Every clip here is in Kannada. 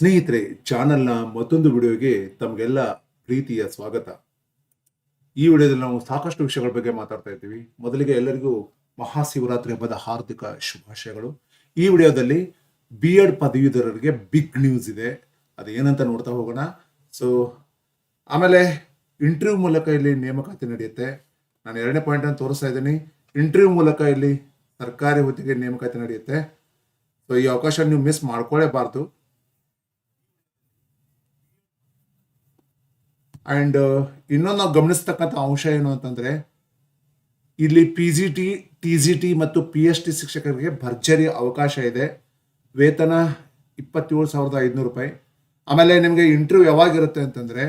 ಸ್ನೇಹಿತರೆ ಚಾನೆಲ್ನ ಮತ್ತೊಂದು ವಿಡಿಯೋಗೆ ತಮಗೆಲ್ಲ ಪ್ರೀತಿಯ ಸ್ವಾಗತ. ಈ ವಿಡಿಯೋದಲ್ಲಿ ನಾವು ಸಾಕಷ್ಟು ವಿಷಯಗಳ ಬಗ್ಗೆ ಮಾತಾಡ್ತಾ ಇದ್ದೀವಿ. ಮೊದಲಿಗೆ ಎಲ್ಲರಿಗೂ ಮಹಾಶಿವರಾತ್ರಿ ಹಬ್ಬದ ಹಾರ್ದಿಕ ಶುಭಾಶಯಗಳು. ಈ ವಿಡಿಯೋದಲ್ಲಿ ಬಿ ಎಡ್ ಪದವೀಧರರಿಗೆ ಬಿಗ್ ನ್ಯೂಸ್ ಇದೆ. ಅದು ಏನಂತ ನೋಡ್ತಾ ಹೋಗೋಣ. ಸೊ ಆಮೇಲೆ ಇಂಟರ್ವ್ಯೂ ಮೂಲಕ ಇಲ್ಲಿ ನೇಮಕಾತಿ ನಡೆಯುತ್ತೆ. ನಾನು ಎರಡನೇ ಪಾಯಿಂಟ್ ಅನ್ನು ತೋರಿಸ್ತಾ ಇದ್ದೀನಿ. ಇಂಟರ್ವ್ಯೂ ಮೂಲಕ ಇಲ್ಲಿ ಸರ್ಕಾರಿ ಹುದ್ದೆಗೆ ನೇಮಕಾತಿ ನಡೆಯುತ್ತೆ. ಸೊ ಈ ಅವಕಾಶ ನೀವು ಮಿಸ್ ಮಾಡ್ಕೊಳ್ಳೇಬಾರ್ದು ಅಂಡ್ ಇನ್ನೊಂದು ನಾವು ಗಮನಿಸ್ತಕ್ಕಂಥ ಅಂಶ ಏನು ಅಂತಂದರೆ, ಇಲ್ಲಿ P G T T G T ಮತ್ತು ಪಿ ಎಚ್ ಡಿ ಶಿಕ್ಷಕರಿಗೆ ಭರ್ಜರಿ ಅವಕಾಶ ಇದೆ. ವೇತನ ಇಪ್ಪತ್ತೇಳು ಸಾವಿರದ ಐದುನೂರು ರೂಪಾಯಿ. ಆಮೇಲೆ ನಿಮಗೆ ಇಂಟರ್ವ್ಯೂ ಯಾವಾಗಿರುತ್ತೆ ಅಂತಂದರೆ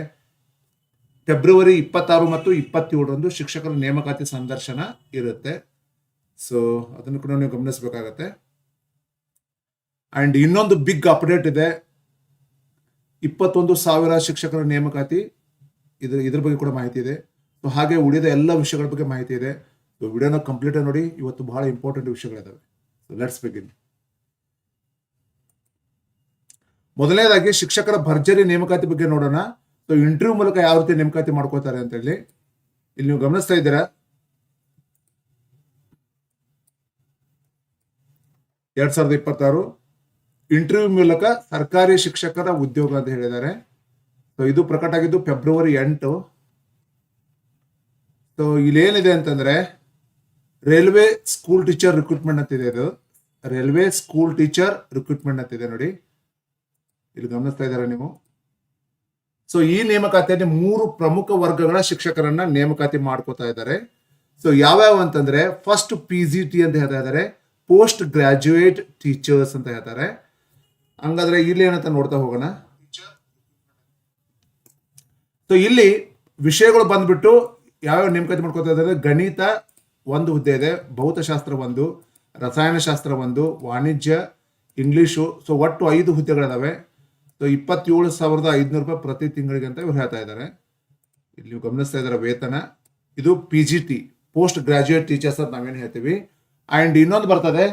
ಫೆಬ್ರವರಿ ಇಪ್ಪತ್ತಾರು ಮತ್ತು ಇಪ್ಪತ್ತೇಳರಂದು ಶಿಕ್ಷಕರ ನೇಮಕಾತಿ ಸಂದರ್ಶನ ಇರುತ್ತೆ. ಸೊ ಅದನ್ನು ಕೂಡ ನೀವು ಗಮನಿಸಬೇಕಾಗತ್ತೆ. ಆ್ಯಂಡ್ ಇನ್ನೊಂದು ಬಿಗ್ ಅಪ್ಡೇಟ್ ಇದೆ. ಇಪ್ಪತ್ತೊಂದು ಸಾವಿರ ಶಿಕ್ಷಕರ ನೇಮಕಾತಿ ಇದ್ರ ಇದ್ರ ಬಗ್ಗೆ ಕೂಡ ಮಾಹಿತಿ ಇದೆ. ಸೊ ಹಾಗೆ ಉಳಿದ ಎಲ್ಲ ವಿಷಯಗಳ ಬಗ್ಗೆ ಮಾಹಿತಿ ಇದೆ. ಸೊ ವಿಡಿಯೋನ ಕಂಪ್ಲೀಟ್ ನೋಡಿ. ಇವತ್ತು ಬಹಳ ಇಂಪಾರ್ಟೆಂಟ್ ವಿಷಯಗಳಿದಾವೆ. ಲೆಟ್ಸ್ ಬಿಗಿನ್ ಮೊದಲನೇದಾಗಿ ಶಿಕ್ಷಕರ ಭರ್ಜರಿ ನೇಮಕಾತಿ ಬಗ್ಗೆ ನೋಡೋಣ. ಸೊ ಇಂಟರ್ವ್ಯೂ ಮೂಲಕ ಯಾವ ರೀತಿ ನೇಮಕಾತಿ ಮಾಡ್ಕೋತಾರೆ ಅಂತ ಹೇಳಿ. ಇಲ್ಲಿ ನೀವು ಗಮನಿಸ್ತಾ ಇದ್ದೀರಾ? ಎರಡ್ ಸಾವಿರದ ಇಪ್ಪತ್ತಾರು. ಇಂಟರ್ವ್ಯೂ ಮೂಲಕ ಸರ್ಕಾರಿ ಶಿಕ್ಷಕರ ಉದ್ಯೋಗ ಅಂತ ಹೇಳಿದ್ದಾರೆ. ಸೊ ಇದು ಪ್ರಕಟ ಆಗಿದ್ದು ಫೆಬ್ರವರಿ ಎಂಟು. ಸೊ ಇಲ್ಲೇನಿದೆ ಅಂತಂದ್ರೆ ರೈಲ್ವೆ ಸ್ಕೂಲ್ ಟೀಚರ್ ರಿಕ್ರೂಟ್ಮೆಂಟ್ ಅಂತಿದೆ ಇದು ರೈಲ್ವೆ ಸ್ಕೂಲ್ ಟೀಚರ್ ರಿಕ್ರೂಟ್ಮೆಂಟ್ ಅಂತಿದೆ ನೋಡಿ. ಇಲ್ಲಿ ಗಮನಿಸ್ತಾ ಇದ್ದಾರೆ ನೀವು? ಸೊ ಈ ನೇಮಕಾತಿಯಲ್ಲಿ ಮೂರು ಪ್ರಮುಖ ವರ್ಗಗಳ ಶಿಕ್ಷಕರನ್ನ ನೇಮಕಾತಿ ಮಾಡ್ಕೋತಾ ಇದ್ದಾರೆ. ಸೊ ಯಾವ್ಯಾವ ಅಂತಂದ್ರೆ ಫಸ್ಟ್ ಪಿ ಜಿ ಟಿ ಅಂತ ಹೇಳ್ತಾ ಇದ್ದಾರೆ ಪೋಸ್ಟ್ ಗ್ರಾಜ್ಯುಯೇಟ್ ಟೀಚರ್ಸ್ ಅಂತ ಹೇಳ್ತಾರೆ. ಹಂಗಾದ್ರೆ ಇಲ್ಲಿ ಏನಂತ ನೋಡ್ತಾ ಹೋಗೋಣ. ಸೊ ಇಲ್ಲಿ ವಿಷಯಗಳು ಬಂದ್ಬಿಟ್ಟು ಯಾವ್ಯಾವ ನೇಮಕಾತಿ ಮಾಡ್ಕೋತಾ ಇದ್ದಾರೆ? ಗಣಿತ ಒಂದು ಹುದ್ದೆ ಇದೆ, ಭೌತಶಾಸ್ತ್ರ ಒಂದು, ರಸಾಯನಶಾಸ್ತ್ರ ಒಂದು, ವಾಣಿಜ್ಯ ಇಂಗ್ಲೀಷು ಸೊ ಒಟ್ಟು ಐದು ಹುದ್ದೆಗಳಿದಾವೆ. ಸೊ ಇಪ್ಪತ್ತೇಳು ಸಾವಿರದ ಐದುನೂರು ರೂಪಾಯಿ ಪ್ರತಿ ತಿಂಗಳಿಗೆ ಅಂತ ಇವ್ರು ಹೇಳ್ತಾ ಇದ್ದಾರೆ. ಇಲ್ಲಿ ಗಮನಿಸ್ತಾ ಇದ್ದಾರೆ ವೇತನ? ಇದು P G T post graduate teachers ಅಂತ ನಾವೇನು ಹೇಳ್ತೀವಿ. ಆ್ಯಂಡ್ ಇನ್ನೊಂದು ಬರ್ತದೆ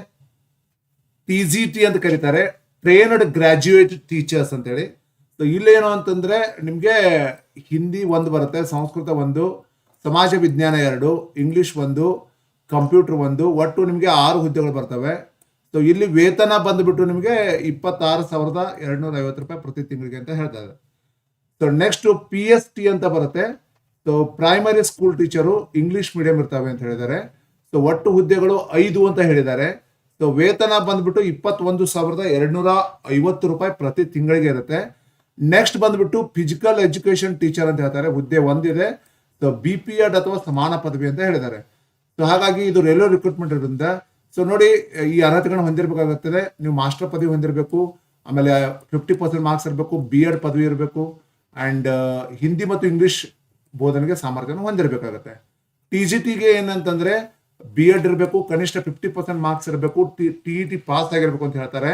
ಪಿ ಜಿ ಟಿ ಅಂತ ಕರೀತಾರೆ ಟ್ರೈನ್ಡ್ ಗ್ರಾಜ್ಯುಯೇಟ್ ಟೀಚರ್ಸ್ ಅಂತೇಳಿ. ಇಲ್ಲೇನು ಅಂತಂದ್ರೆ ನಿಮಗೆ ಹಿಂದಿ ಒಂದು ಬರುತ್ತೆ, ಸಂಸ್ಕೃತ ಒಂದು, ಸಮಾಜ ವಿಜ್ಞಾನ ಎರಡು ಇಂಗ್ಲಿಷ್ ಒಂದು ಕಂಪ್ಯೂಟರ್ ಒಂದು, ಒಟ್ಟು ನಿಮಗೆ ಆರು ಹುದ್ದೆಗಳು ಬರ್ತವೆ. ಸೊ ಇಲ್ಲಿ ವೇತನ ಬಂದುಬಿಟ್ಟು ನಿಮಗೆ ಇಪ್ಪತ್ತಾರು ಸಾವಿರದ ಎರಡ್ನೂರ ಐವತ್ತು ರೂಪಾಯಿ ಪ್ರತಿ ತಿಂಗಳಿಗೆ ಅಂತ ಹೇಳ್ತಾ ಇದೆ so next P S T ಅಂತ ಬರುತ್ತೆ. So primary school teacher English medium ಇರ್ತವೆ ಅಂತ ಹೇಳಿದ್ದಾರೆ. ಸೊ ಒಟ್ಟು ಹುದ್ದೆಗಳು ಐದು ಅಂತ ಹೇಳಿದ್ದಾರೆ. ಸೊ ವೇತನ ಬಂದ್ಬಿಟ್ಟು ಇಪ್ಪತ್ತೊಂದು ಸಾವಿರದ ಎರಡುನೂರ ಐವತ್ತು ರೂಪಾಯಿ ಪ್ರತಿ ತಿಂಗಳಿಗೆ ಇರುತ್ತೆ. ನೆಕ್ಸ್ಟ್ ಬಂದ್ಬಿಟ್ಟು ಫಿಸಿಕಲ್ ಎಜುಕೇಶನ್ ಟೀಚರ್ ಅಂತ ಹೇಳ್ತಾರೆ. ಹುದ್ದೆ ಒಂದಿದೆ. ಬಿ ಪಿ ಎಡ್ ಅಥವಾ ಸಮಾನ ಪದವಿ ಅಂತ ಹೇಳಿದ್ದಾರೆ. ಸೊ ಹಾಗಾಗಿ ಇದು ರೈಲ್ವೆ ರಿಕ್ರೂಟ್ಮೆಂಟ್ ಇರೋದ್ರಿಂದ ಸೊ ನೋಡಿ, ಈ ಅರ್ಹತೆಗಳನ್ನ ಹೊಂದಿರಬೇಕಾಗುತ್ತದೆ. ನೀವು ಮಾಸ್ಟರ್ ಪದವಿ ಹೊಂದಿರಬೇಕು. ಆಮೇಲೆ ಫಿಫ್ಟಿ ಪರ್ಸೆಂಟ್ ಮಾರ್ಕ್ಸ್ ಇರಬೇಕು. ಬಿ ಎಡ್ ಪದವಿ ಇರಬೇಕು. ಅಂಡ್ ಹಿಂದಿ ಮತ್ತು ಇಂಗ್ಲಿಷ್ ಬೋಧನೆಗೆ ಸಾಮರ್ಥ್ಯವನ್ನು ಹೊಂದಿರಬೇಕಾಗತ್ತೆ. ಟಿ ಜಿ ಟಿಗೆ ಏನಂತಂದ್ರೆ ಬಿ ಎಡ್ ಇರಬೇಕು. ಕನಿಷ್ಠ ಫಿಫ್ಟಿ ಪರ್ಸೆಂಟ್ ಮಾರ್ಕ್ಸ್ ಇರಬೇಕು. ಟಿ ಟಿ ಪಾಸ್ ಆಗಿರಬೇಕು ಅಂತ ಹೇಳ್ತಾರೆ.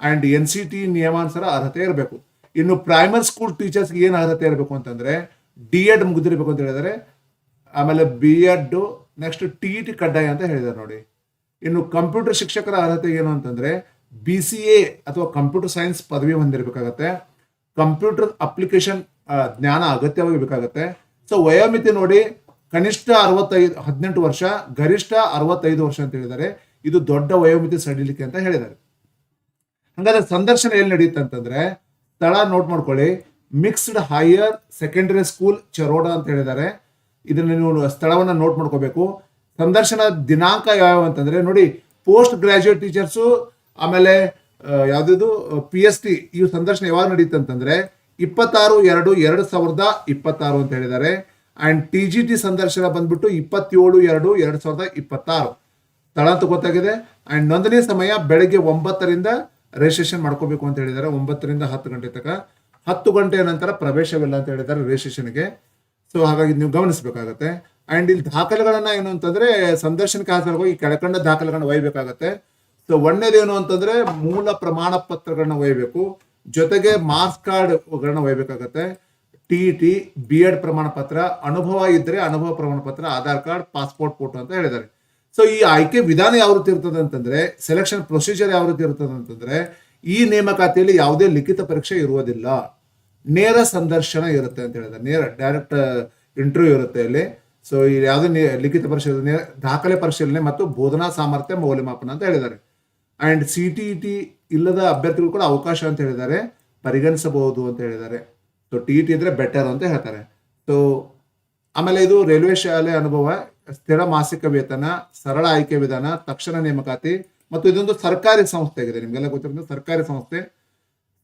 ಅಂಡ್ ಎನ್ ಸಿ ಟಿ ನಿಯಮಾನುಸಾರ ಅರ್ಹತೆ ಇರಬೇಕು. ಇನ್ನು ಪ್ರೈಮರಿ ಸ್ಕೂಲ್ ಟೀಚರ್ಸ್ಗೆ ಏನು ಅರ್ಹತೆ ಇರಬೇಕು ಅಂತಂದ್ರೆ ಡಿ ಎಡ್ ಮುಗಿದಿರಬೇಕು ಅಂತ ಹೇಳಿದರೆ. ಆಮೇಲೆ B Ed next T T ಕಡ್ಡಾಯ ಅಂತ ಹೇಳಿದ್ದಾರೆ ನೋಡಿ. ಇನ್ನು ಕಂಪ್ಯೂಟರ್ ಶಿಕ್ಷಕರ ಅರ್ಹತೆ ಏನು ಅಂತಂದ್ರೆ ಬಿ ಸಿ ಎ ಅಥವಾ ಕಂಪ್ಯೂಟರ್ ಸೈನ್ಸ್ ಪದವಿ ಹೊಂದಿರಬೇಕಾಗತ್ತೆ. ಕಂಪ್ಯೂಟರ್ ಅಪ್ಲಿಕೇಶನ್ ಜ್ಞಾನ ಅಗತ್ಯವಾಗಿ ಬೇಕಾಗತ್ತೆ. ಸೊ ವಯೋಮಿತಿ ನೋಡಿ, ಕನಿಷ್ಠ ಅರವತ್ತೈದು, ಹದಿನೆಂಟು ವರ್ಷ, ಗರಿಷ್ಠ ಅರವತ್ತೈದು ವರ್ಷ ಅಂತ ಹೇಳಿದ್ದಾರೆ ಇದು ದೊಡ್ಡ ವಯೋಮಿತಿ ಸಡಿಲಿಕೆ ಅಂತ ಹೇಳಿದ್ದಾರೆ ಹಂಗಾದ್ರೆ ಸಂದರ್ಶನ ಎಲ್ಲಿ ನಡೆಯುತ್ತೆ ಅಂತಂದ್ರೆ ಸ್ಥಳ ನೋಟ್ ಮಾಡ್ಕೊಳ್ಳಿ. ಮಿಕ್ಸ್ಡ್ ಹೈಯರ್ ಸೆಕೆಂಡರಿ ಸ್ಕೂಲ್ ಚರೋಡ ಅಂತ ಹೇಳಿದ್ದಾರೆ. ಇದನ್ನ ನೀವು ಸ್ಥಳವನ್ನ ನೋಟ್ ಮಾಡ್ಕೋಬೇಕು. ಸಂದರ್ಶನ ದಿನಾಂಕ ಯಾವ ಅಂತಂದ್ರೆ ನೋಡಿ ಪೋಸ್ಟ್ ಗ್ರಾಜ್ಯುಯೇಟ್ ಟೀಚರ್ಸು ಆಮೇಲೆ ಯಾವ್ದು ಪಿ ಎಸ್ ಟಿ ಈ ಸಂದರ್ಶನ ಯಾವಾಗ ನಡೀತು ಅಂತಂದ್ರೆ ಇಪ್ಪತ್ತಾರು ಎರಡು ಎರಡು ಸಾವಿರದ ಇಪ್ಪತ್ತಾರು ಅಂತ ಹೇಳಿದ್ದಾರೆ. ಅಂಡ್ ಟಿ ಜಿ ಟಿ ಸಂದರ್ಶನ ಬಂದ್ಬಿಟ್ಟು ಇಪ್ಪತ್ತೇಳು ಎರಡು ಎರಡು ಸಾವಿರದ ಇಪ್ಪತ್ತಾರು. ತಳ ಅಂತ ಗೊತ್ತಾಗಿದೆ. ಅಂಡ್ ನೋಂದಣಿ ಸಮಯ ಬೆಳಗ್ಗೆ ಒಂಬತ್ತರಿಂದ ರಿಜಿಸ್ಟ್ರೇಷನ್ ಮಾಡ್ಕೋಬೇಕು ಅಂತ ಹೇಳಿದ್ದಾರೆ ಒಂಬತ್ತರಿಂದ ಹತ್ತು ಗಂಟೆ ತನಕ. ಹತ್ತು ಗಂಟೆಯ ನಂತರ ಪ್ರವೇಶವಿಲ್ಲ ಅಂತ ಹೇಳಿದ್ದಾರೆ ರಿಜಿಸ್ಟ್ರೇಷನ್ಗೆ ಸೊ ಹಾಗಾಗಿ ನೀವು ಗಮನಿಸಬೇಕಾಗತ್ತೆ. ಅಂಡ್ ಇಲ್ಲಿ ದಾಖಲೆಗಳನ್ನು ಏನು ಅಂತಂದ್ರೆ ಸಂದರ್ಶನಕ್ಕೆ ಹಾಜರಾಗುವ ಈ ಕೆಳಕಂಡ ದಾಖಲೆಗಳನ್ನ ಒಯ್ಯಬೇಕಾಗತ್ತೆ ಸೊ ಒಳ್ಳೇದೇನು ಅಂತಂದ್ರೆ ಮೂಲ ಪ್ರಮಾಣ ಪತ್ರಗಳನ್ನ ಒಯ್ಯಬೇಕು ಜೊತೆಗೆ ಮಾರ್ಕ್ಸ್ ಕಾರ್ಡ್ಗಳನ್ನ ಒಯ್ಯಬೇಕಾಗತ್ತೆ ಟಿ ಟಿ ಬಿ ಎಡ್ ಪ್ರಮಾಣ ಪತ್ರ, ಅನುಭವ ಇದ್ದರೆ ಅನುಭವ ಪ್ರಮಾಣ ಪತ್ರ ಆಧಾರ್ ಕಾರ್ಡ್ ಪಾಸ್ಪೋರ್ಟ್ ಫೋಟೋ ಅಂತ ಹೇಳಿದ್ದಾರೆ. ಸೊ ಈ ಆಯ್ಕೆ ವಿಧಾನ ಯಾವ ರೀತಿ ಇರ್ತದೆ ಅಂತಂದ್ರೆ ಸೆಲೆಕ್ಷನ್ ಪ್ರೊಸೀಜರ್ ಯಾವ ರೀತಿ ಇರ್ತದೆ ಅಂತಂದ್ರೆ, ಈ ನೇಮಕಾತಿಯಲ್ಲಿ ಯಾವುದೇ ಲಿಖಿತ ಪರೀಕ್ಷೆ ಇರುವುದಿಲ್ಲ. ನೇರ ಸಂದರ್ಶನ ಇರುತ್ತೆ ಅಂತ ಹೇಳಿದ್ರೆ ನೇರ ಡೈರೆಕ್ಟ್ ಇಂಟರ್ವ್ಯೂ ಇರುತ್ತೆ ಅಲ್ಲಿ. ಸೊ ಯಾವುದೇ ನೇ- ಲಿಖಿತ ಪರೀಕ್ಷೆ ಇರೋದು ನೇ- ದಾಖಲೆ ಪರಿಶೀಲನೆ ಮತ್ತು ಬೋಧನಾ ಸಾಮರ್ಥ್ಯ ಮೌಲ್ಯಮಾಪನ ಅಂತ ಹೇಳಿದ್ದಾರೆ. ಅಂಡ್ ಸಿ ಟಿ ಟಿ ಇಲ್ಲದ ಅಭ್ಯರ್ಥಿಗಳು ಕೂಡ ಅವಕಾಶ ಅಂತ ಹೇಳಿದ್ದಾರೆ. ಪರಿಗಣಿಸಬಹುದು ಅಂತ ಹೇಳಿದ್ದಾರೆ. ಸೊ ಟಿ ಟಿ ಇದ್ರೆ ಬೆಟರ್ ಅಂತ ಹೇಳ್ತಾರೆ. ಸೊ ಆಮೇಲೆ ಇದು ರೈಲ್ವೆ ಶಾಲೆ ಅನುಭವ. ಸ್ಥಿರ ಮಾಸಿಕ ವೇತನ, ಸರಳ ಆಯ್ಕೆ ವಿಧಾನ, ತಕ್ಷಣ ನೇಮಕಾತಿ ಮತ್ತು ಇದೊಂದು ಸರ್ಕಾರಿ ಸಂಸ್ಥೆ ಆಗಿದೆ. ನಿಮಗೆಲ್ಲ ಗೊತ್ತಿರೋದು ಸರ್ಕಾರಿ ಸಂಸ್ಥೆ.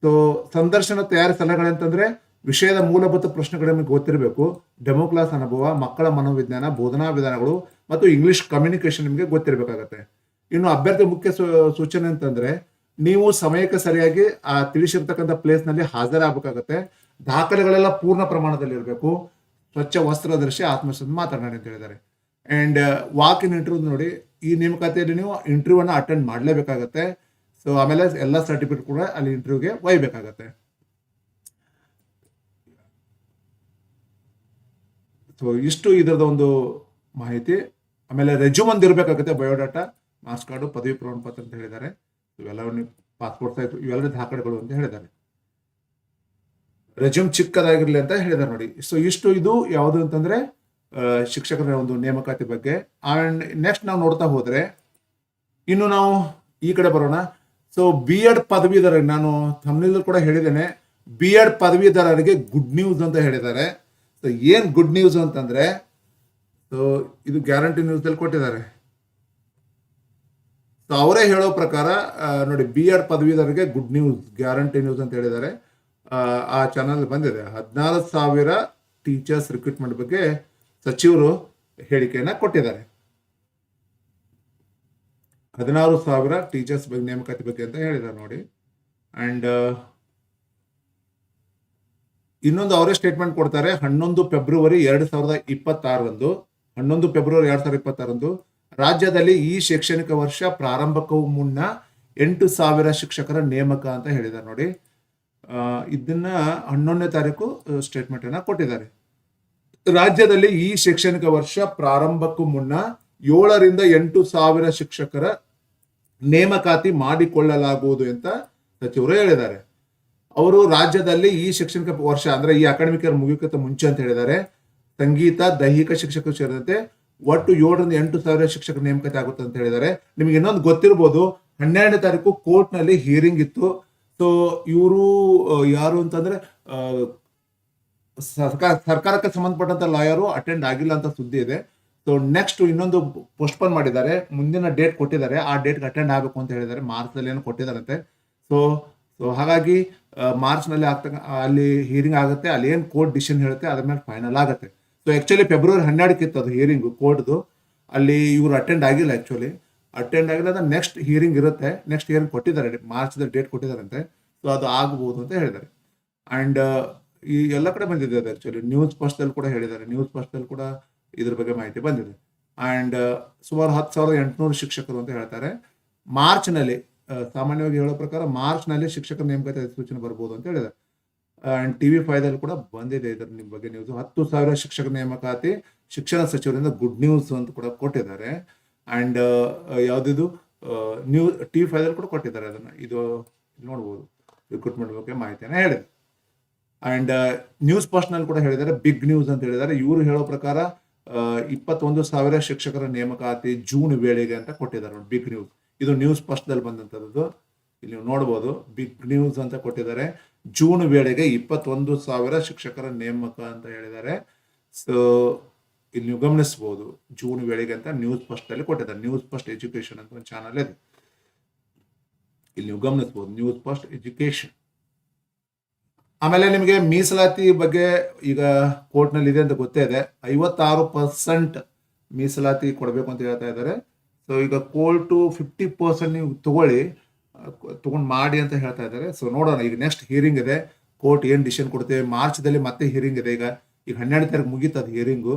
ಸೊ ಸಂದರ್ಶನ ತಯಾರಿ ಸಲಹೆಗಳಂತಂದ್ರೆ ವಿಷಯದ ಮೂಲಭೂತ ಪ್ರಶ್ನೆಗಳು ನಿಮಗೆ ಗೊತ್ತಿರಬೇಕು. ಡೆಮೋ ಕ್ಲಾಸ್ ಅನುಭವ, ಮಕ್ಕಳ ಮನೋವಿಜ್ಞಾನ, ಬೋಧನಾ ವಿಧಾನಗಳು ಮತ್ತು ಇಂಗ್ಲಿಷ್ ಕಮ್ಯುನಿಕೇಶನ್ ನಿಮಗೆ ಗೊತ್ತಿರಬೇಕಾಗತ್ತೆ. ಇನ್ನು ಅಭ್ಯರ್ಥಿ ಮುಖ್ಯ ಸೂಚನೆ ಅಂತಂದ್ರೆ ನೀವು ಸಮಯಕ್ಕೆ ಸರಿಯಾಗಿ, ಆ, ತಿಳಿಸಿರ್ತಕ್ಕಂಥ ಪ್ಲೇಸ್ನಲ್ಲಿ ಹಾಜರಾಗಬೇಕಾಗತ್ತೆ. ದಾಖಲೆಗಳೆಲ್ಲ ಪೂರ್ಣ ಪ್ರಮಾಣದಲ್ಲಿ ಇರಬೇಕು ಸ್ವಚ್ಛ, ವಸ್ತ್ರ ಧರಿಸಿ ಆತ್ಮವಿಶ್ವಾಸ ಮಾತನಾಡಿ ಅಂತ ಹೇಳಿದ್ದಾರೆ. ಅಂಡ್ ವಾಕ್ ಇನ್ ಇಂಟರ್ವ್ಯೂ ನೋಡಿ, ಈ ನೇಮಕಾತಿಯಲ್ಲಿ ನೀವು ಇಂಟರ್ವ್ಯೂನ ಅಟೆಂಡ್ ಮಾಡಲೇಬೇಕಾಗತ್ತೆ. ಸೊ ಆಮೇಲೆ ಎಲ್ಲ ಸರ್ಟಿಫಿಕೇಟ್ ಕೂಡ ಅಲ್ಲಿ ಇಂಟರ್ವ್ಯೂಗೆ ಒಯ್ಯಬೇಕಾಗತ್ತೆ ಸೊ ಇಷ್ಟು ಇದರದ ಒಂದು ಮಾಹಿತಿ. ಆಮೇಲೆ ರೆಜ್ಯೂಮ್ ಒಂದು ಇರಬೇಕಾಗುತ್ತೆ ಬಯೋಡಾಟಾ ಮಾರ್ಕ್ಸ್ ಕಾರ್ಡು ಪದವಿ ಪ್ರಮಾಣ ಪತ್ರ ಅಂತ ಹೇಳಿದ್ದಾರೆ. ಇವೆಲ್ಲವನ್ನು ಪಾಸ್ಪೋರ್ಟ್ ಸೈಜ್ ಇವೆಲ್ಲ ದಾಖಲೆಗಳು ಅಂತ ಹೇಳಿದ್ದಾರೆ. ರೆಜ್ಯೂಮ್ ಚಿಕ್ಕದಾಗಿರಲಿ ಅಂತ ಹೇಳಿದ್ದಾರೆ ನೋಡಿ. ಸೊ ಇಷ್ಟು ಇದು ಯಾವುದು ಅಂತಂದ್ರೆ ಶಿಕ್ಷಕರ ಒಂದು ನೇಮಕಾತಿ ಬಗ್ಗೆ. ಆ್ಯಂಡ್ ನೆಕ್ಸ್ಟ್ ನಾವು ನೋಡ್ತಾ ಹೋದರೆ ಇನ್ನು ನಾವು ಈ ಕಡೆ ಬರೋಣ. ಸೊ ಬಿ ಎಡ್ ಪದವೀಧರ ನಾನು ತಮ್ಮನಿಲ್ ಕೂಡ ಹೇಳಿದ್ದೇನೆ. ಬಿ ಎಡ್ ಪದವೀಧರರಿಗೆ ಗುಡ್ ನ್ಯೂಸ್ ಅಂತ ಹೇಳಿದ್ದಾರೆ. ಸೊ ಏನು ಗುಡ್ ನ್ಯೂಸ್ ಅಂತಂದರೆ ಸೊ ಇದು ಗ್ಯಾರಂಟಿ ನ್ಯೂಸಲ್ಲಿ ಕೊಟ್ಟಿದ್ದಾರೆ. ಸೊ ಅವರೇ ಹೇಳೋ ಪ್ರಕಾರ ನೋಡಿ ಬಿ ಎಡ್ ಪದವೀಧರರಿಗೆ ಗುಡ್ ನ್ಯೂಸ್ ಗ್ಯಾರಂಟಿ ನ್ಯೂಸ್ ಅಂತ ಹೇಳಿದ್ದಾರೆ. ಆ, ಆ ಚಾನಲ್ ಬಂದಿದೆ. ಹದಿನಾರು ಸಾವಿರ ಟೀಚರ್ಸ್ ರಿಕ್ರೂಟ್ಮೆಂಟ್ ಬಗ್ಗೆ ಸಚಿವರು ಹೇಳಿಕೆಯನ್ನು ಕೊಟ್ಟಿದ್ದಾರೆ. ಹದಿನಾರು ಸಾವಿರ ಟೀಚರ್ಸ್ ಬಗ್ಗೆ ನೇಮಕಾತಿ ಬಗ್ಗೆ ಅಂತ ಹೇಳಿದ್ದಾರೆ ನೋಡಿ. ಅಂಡ್ ಇನ್ನೊಂದು ಅವರೇ ಸ್ಟೇಟ್ಮೆಂಟ್ ಕೊಡ್ತಾರೆ ಹನ್ನೊಂದು ಫೆಬ್ರವರಿ ಎರಡು ಸಾವಿರದ ಇಪ್ಪತ್ತಾರರಂದು ಹನ್ನೊಂದು ಫೆಬ್ರವರಿ ಎರಡ್ ಸಾವಿರದ ಇಪ್ಪತ್ತಾರರಂದು ರಾಜ್ಯದಲ್ಲಿ ಈ ಶೈಕ್ಷಣಿಕ ವರ್ಷ ಪ್ರಾರಂಭಕ್ಕೂ ಮುನ್ನ ಎಂಟು ಸಾವಿರ ಶಿಕ್ಷಕರ ನೇಮಕ ಅಂತ ಹೇಳಿದ್ದಾರೆ ನೋಡಿ. ಆ, ಇದನ್ನ ಹನ್ನೊಂದನೇ ತಾರೀಕು ಸ್ಟೇಟ್ಮೆಂಟ್ ಅನ್ನ ಕೊಟ್ಟಿದ್ದಾರೆ. ರಾಜ್ಯದಲ್ಲಿ ಈ ಶೈಕ್ಷಣಿಕ ವರ್ಷ ಪ್ರಾರಂಭಕ್ಕೂ ಮುನ್ನ ಏಳರಿಂದ ಎಂಟು ಸಾವಿರ ಶಿಕ್ಷಕರ ನೇಮಕಾತಿ ಮಾಡಿಕೊಳ್ಳಲಾಗುವುದು ಅಂತ ಸಚಿವರು ಹೇಳಿದ್ದಾರೆ. ಅವರು ರಾಜ್ಯದಲ್ಲಿ ಈ ಶೈಕ್ಷಣಿಕ ವರ್ಷ ಅಂದ್ರೆ ಈ ಅಕಾಡೆಮಿಕ್ ಇಯರ್ ಮುಗಿಯೋಕ್ಕಿಂತ ಮುಂಚೆ ಅಂತ ಹೇಳಿದ್ದಾರೆ. ಸಂಗೀತ, ದೈಹಿಕ ಶಿಕ್ಷಕರು ಸೇರಿದಂತೆ ಒಟ್ಟು ಏಳರಿಂದ ಎಂಟು ಸಾವಿರ ಶಿಕ್ಷಕರ ನೇಮಕಾತಿ ಆಗುತ್ತೆ ಅಂತ ಹೇಳಿದ್ದಾರೆ. ನಿಮಗೆ ಇನ್ನೊಂದು ಗೊತ್ತಿರ್ಬೋದು, ಹನ್ನೆರಡನೇ ತಾರೀಕು ಕೋರ್ಟ್ನಲ್ಲಿ ಹಿಯರಿಂಗ್ ಇತ್ತು. ಸೊ ಇವರು ಯಾರು ಅಂತಂದ್ರೆ ಸರ್ಕಾರ ಸರ್ಕಾರಕ್ಕೆ ಸಂಬಂಧಪಟ್ಟಂತ ಲಾಯರು ಅಟೆಂಡ್ ಆಗಿಲ್ಲ ಅಂತ ಸುದ್ದಿ ಇದೆ. ಸೊ ನೆಕ್ಸ್ಟ್ ಇನ್ನೊಂದು ಪೋಸ್ಟ್ಪೋನ್ ಮಾಡಿದ್ದಾರೆ. ಮುಂದಿನ ಡೇಟ್ ಕೊಟ್ಟಿದ್ದಾರೆ. ಆ ಡೇಟ್ಗೆ ಅಟೆಂಡ್ ಆಗಬೇಕು ಅಂತ ಹೇಳಿದ್ದಾರೆ. ಮಾರ್ಚ್ ಏನು ಕೊಟ್ಟಿದ್ದಾರಂತೆ. ಸೊ ಸೊ ಹಾಗಾಗಿ ಮಾರ್ಚ್ನಲ್ಲಿ ಆಗ್ತಕ್ಕ, ಅಲ್ಲಿ ಹಿಯರಿಂಗ್ ಆಗುತ್ತೆ. ಅಲ್ಲಿ ಏನು ಕೋರ್ಟ್ ಡಿಸಿಷನ್ ಹೇಳುತ್ತೆ, ಅದ್ರ ಮೇಲೆ ಫೈನಲ್ ಆಗುತ್ತೆ. ಸೊ ಆ್ಯಕ್ಚುಲಿ ಫೆಬ್ರವರಿ ಹನ್ನೆರಡಕ್ಕೆ ಇತ್ತು ಅದು ಹಿಯರಿಂಗ್ ಕೋರ್ಟ್ದು ಅಲ್ಲಿ ಇವರು ಅಟೆಂಡ್ ಆಗಿಲ್ಲ ಆ್ಯಕ್ಚುಲಿ ಅಟೆಂಡ್ ಆಗಿಲ್ಲ ಅಂದ್ರೆ ನೆಕ್ಸ್ಟ್ ಹಿಯರಿಂಗ್ ಇರುತ್ತೆ. ನೆಕ್ಸ್ಟ್ ಹಿಯರಿಂಗ್ ಕೊಟ್ಟಿದ್ದಾರೆ. ಮಾರ್ಚ್ ಡೇಟ್ ಕೊಟ್ಟಿದ್ದಾರಂತೆ. ಸೊ ಅದು ಆಗಬಹುದು ಅಂತ ಹೇಳಿದ್ದಾರೆ. ಅಂಡ್ ಈ ಎಲ್ಲ ಕಡೆ ಬಂದಿದೆ ಅದು ಆ್ಯಕ್ಚುಲಿ ನ್ಯೂಸ್ ಫಸ್ಟಲ್ಲಿ ಕೂಡ ಹೇಳಿದ್ದಾರೆ. ನ್ಯೂಸ್ ಫಸ್ಟಲ್ಲಿ ಕೂಡ ಇದ್ರ ಬಗ್ಗೆ ಮಾಹಿತಿ ಬಂದಿದೆ. ಅಂಡ್ ಸುಮಾರು ಹತ್ತು ಸಾವಿರದ ಎಂಟುನೂರು ಶಿಕ್ಷಕರು ಅಂತ ಹೇಳ್ತಾರೆ. ಮಾರ್ಚ್ನಲ್ಲಿ ಆ, ಸಾಮಾನ್ಯವಾಗಿ ಹೇಳೋ ಪ್ರಕಾರ ಮಾರ್ಚ್ನಲ್ಲಿ ಶಿಕ್ಷಕ ನೇಮಕಾತಿ ಅಧಿಸೂಚನೆ ಬರ್ಬೋದು ಅಂತ ಹೇಳಿದ್ದಾರೆ. ಅಂಡ್ ಟಿವಿ ಫೈದಲ್ಲಿ ಕೂಡ ಬಂದಿದೆ ಇದರ ನಿಮ್ಮ ಬಗ್ಗೆ ನ್ಯೂಸ್ ಹತ್ತು ಸಾವಿರ ಶಿಕ್ಷಕ ನೇಮಕಾತಿ ಶಿಕ್ಷಣ ಸಚಿವರಿಂದ ಗುಡ್ ನ್ಯೂಸ್ ಅಂತ ಕೂಡ ಕೊಟ್ಟಿದ್ದಾರೆ. ಅಂಡ್ ಯಾವ್ದಿದು ನ್ಯೂ ಟಿವಿ ಫೈದಲ್ಲಿ ಕೂಡ ಕೊಟ್ಟಿದ್ದಾರೆ ಅದನ್ನ. ಇದು ನೋಡ್ಬೋದು. ರಿಕ್ರೂಟ್ಮೆಂಟ್ ಬಗ್ಗೆ ಮಾಹಿತಿಯನ್ನು ಹೇಳಿದೆ. ಅಂಡ್ ನ್ಯೂಸ್ನಲ್ಲಿ ಕೂಡ ಹೇಳಿದ್ದಾರೆ. ಬಿಗ್ ನ್ಯೂಸ್ ಅಂತ ಹೇಳಿದ್ದಾರೆ. ಇವರು ಹೇಳೋ ಪ್ರಕಾರ ಇಪ್ಪತ್ತೊಂದು ಸಾವಿರ ಶಿಕ್ಷಕರ ನೇಮಕಾತಿ ಜೂನ್ ವೇಳೆಗೆ ಅಂತ ಕೊಟ್ಟಿದ್ದಾರೆ ನೋಡಿ ಬಿಗ್ ನ್ಯೂಸ್ ಇದು ನ್ಯೂಸ್ ಪೋಸ್ಟ್ನಲ್ಲಿ ಬಂದಂತದ್ದು. ಇಲ್ಲಿ ನೀವು ನೋಡ್ಬೋದು ಬಿಗ್ ನ್ಯೂಸ್ ಅಂತ ಕೊಟ್ಟಿದ್ದಾರೆ. ಜೂನ್ ವೇಳೆಗೆ ಇಪ್ಪತ್ತೊಂದು ಸಾವಿರ ಶಿಕ್ಷಕರ ನೇಮಕ ಅಂತ ಹೇಳಿದ್ದಾರೆ. ಸೊ ಇಲ್ಲಿ ನೀವು ಗಮನಿಸಬಹುದು ಜೂನ್ ವೇಳೆಗೆ ಅಂತ ನ್ಯೂಸ್ ಪೋಸ್ಟ್ ಅಲ್ಲಿ ಕೊಟ್ಟಿದ್ದಾರೆ. ನ್ಯೂಸ್ ಪೋಸ್ಟ್ ಎಜುಕೇಶನ್ ಅಂತ ಒಂದು ಚಾನಲ್ ಇದೆ. ಇಲ್ಲಿ ನೀವು ಗಮನಿಸಬಹುದು ನ್ಯೂಸ್ ಪೋಸ್ಟ್ ಎಜುಕೇಶನ್ ಆಮೇಲೆ ನಿಮಗೆ ಮೀಸಲಾತಿ ಬಗ್ಗೆ ಈಗ ಕೋರ್ಟ್ನಲ್ಲಿ ಇದೆ ಅಂತ ಗೊತ್ತೇ ಇದೆ. ಐವತ್ತಾರು ಪರ್ಸೆಂಟ್ ಮೀಸಲಾತಿ ಕೊಡಬೇಕು ಅಂತ ಹೇಳ್ತಾ ಇದ್ದಾರೆ. ಸೊ ಈಗ ಕೋರ್ಟು ಫಿಫ್ಟಿ ಪರ್ಸೆಂಟ್ ನೀವು ತಗೊಳ್ಳಿ, ತಗೊಂಡು ಮಾಡಿ ಅಂತ ಹೇಳ್ತಾ ಇದ್ದಾರೆ. ಸೊ ನೋಡೋಣ, ಈಗ ನೆಕ್ಸ್ಟ್ ಹಿಯರಿಂಗ್ ಇದೆ. ಕೋರ್ಟ್ ಏನು ಡಿಸಿಷನ್ ಕೊಡ್ತೇವೆ ಮಾರ್ಚ್ದಲ್ಲಿ ಮತ್ತೆ ಹಿಯರಿಂಗ್ ಇದೆ. ಈಗ ಈಗ ಹನ್ನೆರಡು ತಾರೀಕು ಮುಗೀತದ ಹಿಯರಿಂಗು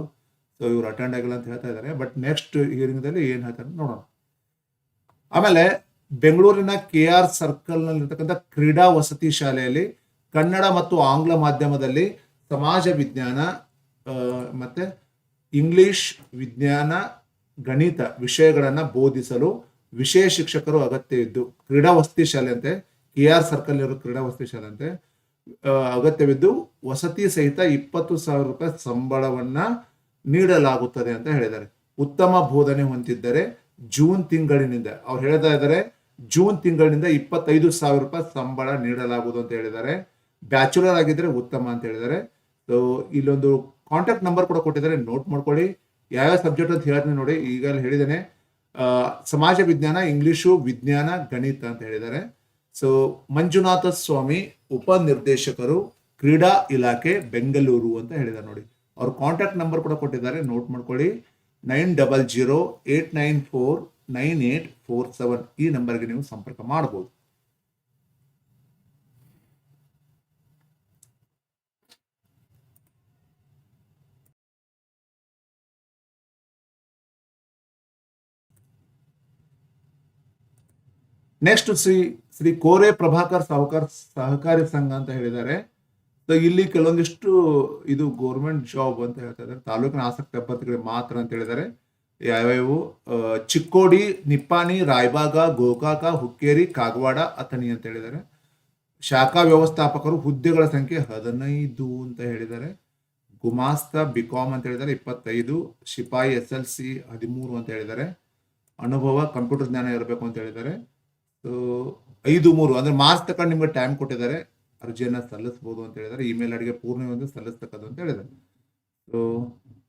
ಸೊ ಇವ್ರು ಅಟೆಂಡ್ ಆಗಿಲ್ಲ ಅಂತ ಹೇಳ್ತಾ ಇದ್ದಾರೆ. ಬಟ್ ನೆಕ್ಸ್ಟ್ ಹಿಯರಿಂಗ್ದಲ್ಲಿ ಏನು ಹೇಳ್ತಾರೆ ನೋಡೋಣ. ಆಮೇಲೆ ಬೆಂಗಳೂರಿನ ಕೆ ಆರ್ ಸರ್ಕಲ್ನಲ್ಲಿರ್ತಕ್ಕಂಥ ಕ್ರೀಡಾ ವಸತಿ ಶಾಲೆಯಲ್ಲಿ ಕನ್ನಡ ಮತ್ತು ಆಂಗ್ಲ ಮಾಧ್ಯಮದಲ್ಲಿ ಸಮಾಜ ವಿಜ್ಞಾನ ಮತ್ತು ಇಂಗ್ಲಿಷ್ ವಿಜ್ಞಾನ, ಗಣಿತ ವಿಷಯಗಳನ್ನು ಬೋಧಿಸಲು ವಿಷಯ ಶಿಕ್ಷಕರು ಅಗತ್ಯ ಇದ್ದು, ಕ್ರೀಡಾ ವಸತಿ ಶಾಲೆ ಅಂತೆ, ಕೆ ಆರ್ ಸರ್ಕಲ್ ಇರೋ ಕ್ರೀಡಾ ವಸತಿ ಶಾಲೆ ಅಂತೆ ಅಗತ್ಯವಿದ್ದು ವಸತಿ ಸಹಿತ ಇಪ್ಪತ್ತು ಸಾವಿರ ರೂಪಾಯಿ ಸಂಬಳವನ್ನ ನೀಡಲಾಗುತ್ತದೆ ಅಂತ ಹೇಳಿದ್ದಾರೆ. ಉತ್ತಮ ಬೋಧನೆ ಹೊಂದಿದ್ದರೆ ಜೂನ್ ತಿಂಗಳಿನಿಂದ, ಅವ್ರು ಹೇಳ್ತಾ ಇದ್ದಾರೆ, ಜೂನ್ ತಿಂಗಳಿನಿಂದ ಇಪ್ಪತ್ತೈದು ಸಾವಿರ ರೂಪಾಯಿ ಸಂಬಳ ನೀಡಲಾಗುವುದು ಅಂತ ಹೇಳಿದ್ದಾರೆ. ಬ್ಯಾಚುಲರ್ ಆಗಿದ್ರೆ ಉತ್ತಮ ಅಂತ ಹೇಳಿದ್ದಾರೆ. ಸೊ ಇಲ್ಲೊಂದು ಕಾಂಟ್ಯಾಕ್ಟ್ ನಂಬರ್ ಕೂಡ ಕೊಟ್ಟಿದ್ದಾರೆ. ನೋಟ್ ಮಾಡ್ಕೊಳ್ಳಿ. ಯಾವ ಯಾವ ಸಬ್ಜೆಕ್ಟ್ ಅಂತ ಹೇಳ್ತೀನಿ ನೋಡಿ. ಈಗಲೇ ಹೇಳಿದ್ದೇನೆ. ಸಮಾಜ ವಿಜ್ಞಾನ, ಇಂಗ್ಲಿಷು, ವಿಜ್ಞಾನ, ಗಣಿತ ಅಂತ ಹೇಳಿದ್ದಾರೆ. ಸೊ ಮಂಜುನಾಥ ಸ್ವಾಮಿ ಉಪ ನಿರ್ದೇಶಕರು ಕ್ರೀಡಾ ಇಲಾಖೆ, ಬೆಂಗಳೂರು ಅಂತ ಹೇಳಿದ್ದಾರೆ ನೋಡಿ. ಅವ್ರ ಕಾಂಟ್ಯಾಕ್ಟ್ ನಂಬರ್ ಕೂಡ ಕೊಟ್ಟಿದ್ದಾರೆ. ನೋಟ್ ಮಾಡ್ಕೊಳ್ಳಿ. Nine double zero eight nine four nine eight four seven ಈ ನಂಬರ್ಗೆ ನೀವು ಸಂಪರ್ಕ ಮಾಡಬಹುದು ನೆಕ್ಸ್ಟ್ ಶ್ರೀ ಶ್ರೀ ಕೋರೆ ಪ್ರಭಾಕರ್ ಸಹಕಾರ ಸಹಕಾರಿ ಸಂಘ ಅಂತ ಹೇಳಿದ್ದಾರೆ. ಇಲ್ಲಿ ಕೆಲವೊಂದಿಷ್ಟು ಇದು ಗೌರ್ಮೆಂಟ್ ಜಾಬ್ ಅಂತ ಹೇಳ್ತಾ ತಾಲೂಕಿನ ಆಸಕ್ತಿ ಅಭ್ಯರ್ಥಿಗಳಿಗೆ ಮಾತ್ರ ಅಂತ ಹೇಳಿದ್ದಾರೆ. ಯಾವ್ಯಾವು? ಚಿಕ್ಕೋಡಿ, ನಿಪ್ಪಾಣಿ, ರಾಯ್ಬಾಗ, ಗೋಕಾಕ, ಹುಕ್ಕೇರಿ, ಕಾಗವಾಡ, ಅಥಣಿ ಅಂತ ಹೇಳಿದ್ದಾರೆ. ಶಾಖಾ ವ್ಯವಸ್ಥಾಪಕರು ಹುದ್ದೆಗಳ ಸಂಖ್ಯೆ ಹದಿನೈದು ಅಂತ ಹೇಳಿದ್ದಾರೆ. ಗುಮಾಸ್ತ ಬಿಕಾಮ್ ಅಂತ ಹೇಳಿದ್ದಾರೆ, ಇಪ್ಪತ್ತೈದು. ಶಿಪಾಯಿ ಎಸ್ ಎಲ್ ಸಿ ಹದಿಮೂರು ಅಂತ ಹೇಳಿದ್ದಾರೆ. ಅನುಭವ, ಕಂಪ್ಯೂಟರ್ ಜ್ಞಾನ ಇರಬೇಕು ಅಂತ ಹೇಳಿದ್ದಾರೆ. ಐದು ಮೂರು, ಅಂದ್ರೆ ಮಾರ್ಚ್ ತಕ ನಿಮ್ಗೆ ಟೈಮ್ ಕೊಟ್ಟಿದ್ದಾರೆ. ಅರ್ಜಿಯನ್ನ ಸಲ್ಲಿಸಬಹುದು ಅಂತ ಹೇಳಿದ್ದಾರೆ. ಇಮೇಲ್ ಅಡಿಗೆ ಪೂರ್ಣ ಒಂದು ಸಲ್ಲಿಸ್ತಕ್ಕದ್ದು ಅಂತ ಹೇಳಿದ್ದಾರೆ. ಸೊ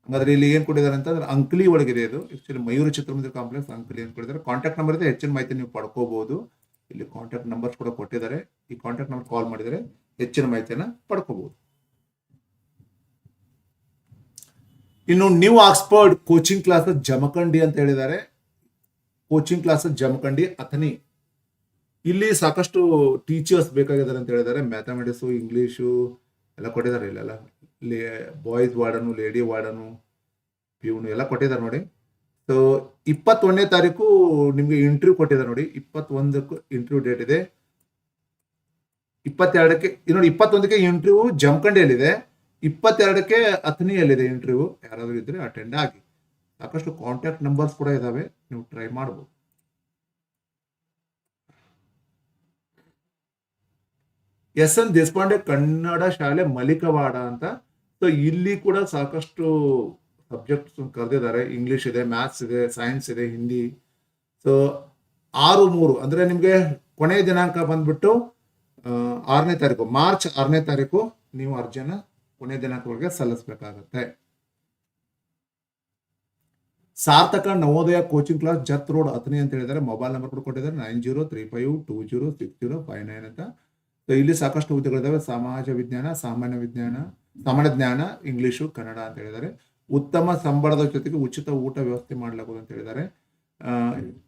ಹಂಗಾದ್ರೆ ಇಲ್ಲಿ ಏನ್ ಕೊಟ್ಟಿದ್ದಾರೆ ಅಂತಂದ್ರೆ ಅಂಕಲಿ ಒಳಗಿದೆ ಇದು. ಆಕ್ಚುಲಿ ಮಯೂರ ಚಿತ್ರಮಂದಿರ ಕಾಂಪ್ಲೆಕ್ಸ್ ಅಂಕಲಿ ಅಂತ ಕೊಟ್ಟಿದ್ದಾರೆ. ಕಾಂಟ್ಯಾಕ್ಟ್ ನಂಬರ್ ಇದೆ. ಹೆಚ್ಚಿನ ಮಾಹಿತಿ ನೀವು ಪಡ್ಕೋಬಹುದು ಇಲ್ಲಿ ಕಾಂಟ್ಯಾಕ್ಟ್ ನಂಬರ್ಸ್ ಕೂಡ ಕೊಟ್ಟಿದ್ದಾರೆ. ಈ ಕಾಂಟ್ಯಾಕ್ಟ್ ನಂಬರ್ ಕಾಲ್ ಮಾಡಿದರೆ ಹೆಚ್ಚಿನ ಮಾಹಿತಿಯನ್ನ ಪಡ್ಕೋಬಹುದು ಇನ್ನು new Oxford coaching class Jamkhandi ಅಂತ ಹೇಳಿದ್ದಾರೆ. Coaching class Jamkhandi Athani. ಇಲ್ಲಿ ಸಾಕಷ್ಟು ಟೀಚರ್ಸ್ ಬೇಕಾಗಿದ್ದಾರೆ ಅಂತ ಹೇಳಿದ್ದಾರೆ. ಮ್ಯಾಥಮೆಟಿಕ್ಸು ಇಂಗ್ಲೀಷು ಎಲ್ಲ ಕೊಟ್ಟಿದ್ದಾರೆ ಇಲ್ಲೆಲ್ಲ. ಲೇ ಬಾಯ್ಸ್ ವಾರ್ಡನು ಲೇಡಿ ವಾರ್ಡನು ಪ್ಯೂನು ಎಲ್ಲ ಕೊಟ್ಟಿದ್ದಾರೆ ನೋಡಿ. ಸೊ ಇಪ್ಪತ್ತೊಂದನೇ ತಾರೀಕು ನಿಮಗೆ ಇಂಟರ್ವ್ಯೂ ಕೊಟ್ಟಿದ್ದಾರೆ ನೋಡಿ. ಇಪ್ಪತ್ತೊಂದಕ್ಕೂ ಇಂಟರ್ವ್ಯೂ ಡೇಟ್ ಇದೆ. ಇಪ್ಪತ್ತೆರಡಕ್ಕೆ ನೋಡಿ ಇಪ್ಪತ್ತೊಂದಕ್ಕೆ ಇಂಟರ್ವ್ಯೂ ಜಮಖಂಡಿಯಲ್ಲಿದೆ. ಇಪ್ಪತ್ತೆರಡಕ್ಕೆ ಅಥಣಿಯಲ್ಲಿದೆ ಇಂಟರ್ವ್ಯೂ ಯಾರಾದರೂ ಇದ್ರೆ ಅಟೆಂಡ್ ಆಗಿ. ಸಾಕಷ್ಟು ಕಾಂಟ್ಯಾಕ್ಟ್ ನಂಬರ್ಸ್ ಕೂಡ ಇದ್ದಾವೆ ನೀವು ಟ್ರೈ ಮಾಡ್ಬೋದು. ಎಸ್ ಎನ್ ದೇಶಪಾಂಡೆ ಕನ್ನಡ ಶಾಲೆ ಮಲಿಕವಾಡ ಅಂತ. ಸೊ ಇಲ್ಲಿ ಕೂಡ ಸಾಕಷ್ಟು ಸಬ್ಜೆಕ್ಟ್ಸ್ ಕರೆದಿದ್ದಾರೆ. ಇಂಗ್ಲಿಷ್ ಇದೆ ಮ್ಯಾಥ್ಸ್ ಇದೆ ಸೈನ್ಸ್ ಇದೆ ಹಿಂದಿ ಸೊ ಆರು ಮೂರು ಅಂದ್ರೆ ನಿಮಗೆ ಕೊನೆಯ ದಿನಾಂಕ ಬಂದ್ಬಿಟ್ಟು ಆರನೇ ತಾರೀಕು. ಮಾರ್ಚ್ ಆರನೇ ತಾರೀಕು ನೀವು ಅರ್ಜಿನ ಕೊನೆಯ ದಿನಾಂಕವರೆಗೆ ಸಲ್ಲಿಸಬೇಕಾಗತ್ತೆ. Sarthak Navodaya coaching class Jath road ಹತ್ತನೇ ಅಂತ ಹೇಳಿದ್ದಾರೆ. ಮೊಬೈಲ್ ನಂಬರ್ ಕೂಡ ಕೊಟ್ಟಿದ್ದಾರೆ. Nine zero three five two zero six zero five nine ಅಂತ. ಇಲ್ಲಿ ಸಾಕಷ್ಟು ಹುದ್ದೆಗಳಿದಾವೆ ಸಮಾಜ ವಿಜ್ಞಾನ, ಸಾಮಾನ್ಯ ವಿಜ್ಞಾನ, ಸಾಮಾನ್ಯ ಜ್ಞಾನ, ಇಂಗ್ಲಿಷು, ಕನ್ನಡ ಅಂತ ಹೇಳಿದ್ದಾರೆ. ಉತ್ತಮ ಸಂಬಳದ ಜೊತೆಗೆ ಉಚಿತ ಊಟ ವ್ಯವಸ್ಥೆ ಮಾಡಲಾಗುವುದು ಅಂತ ಹೇಳಿದ್ದಾರೆ.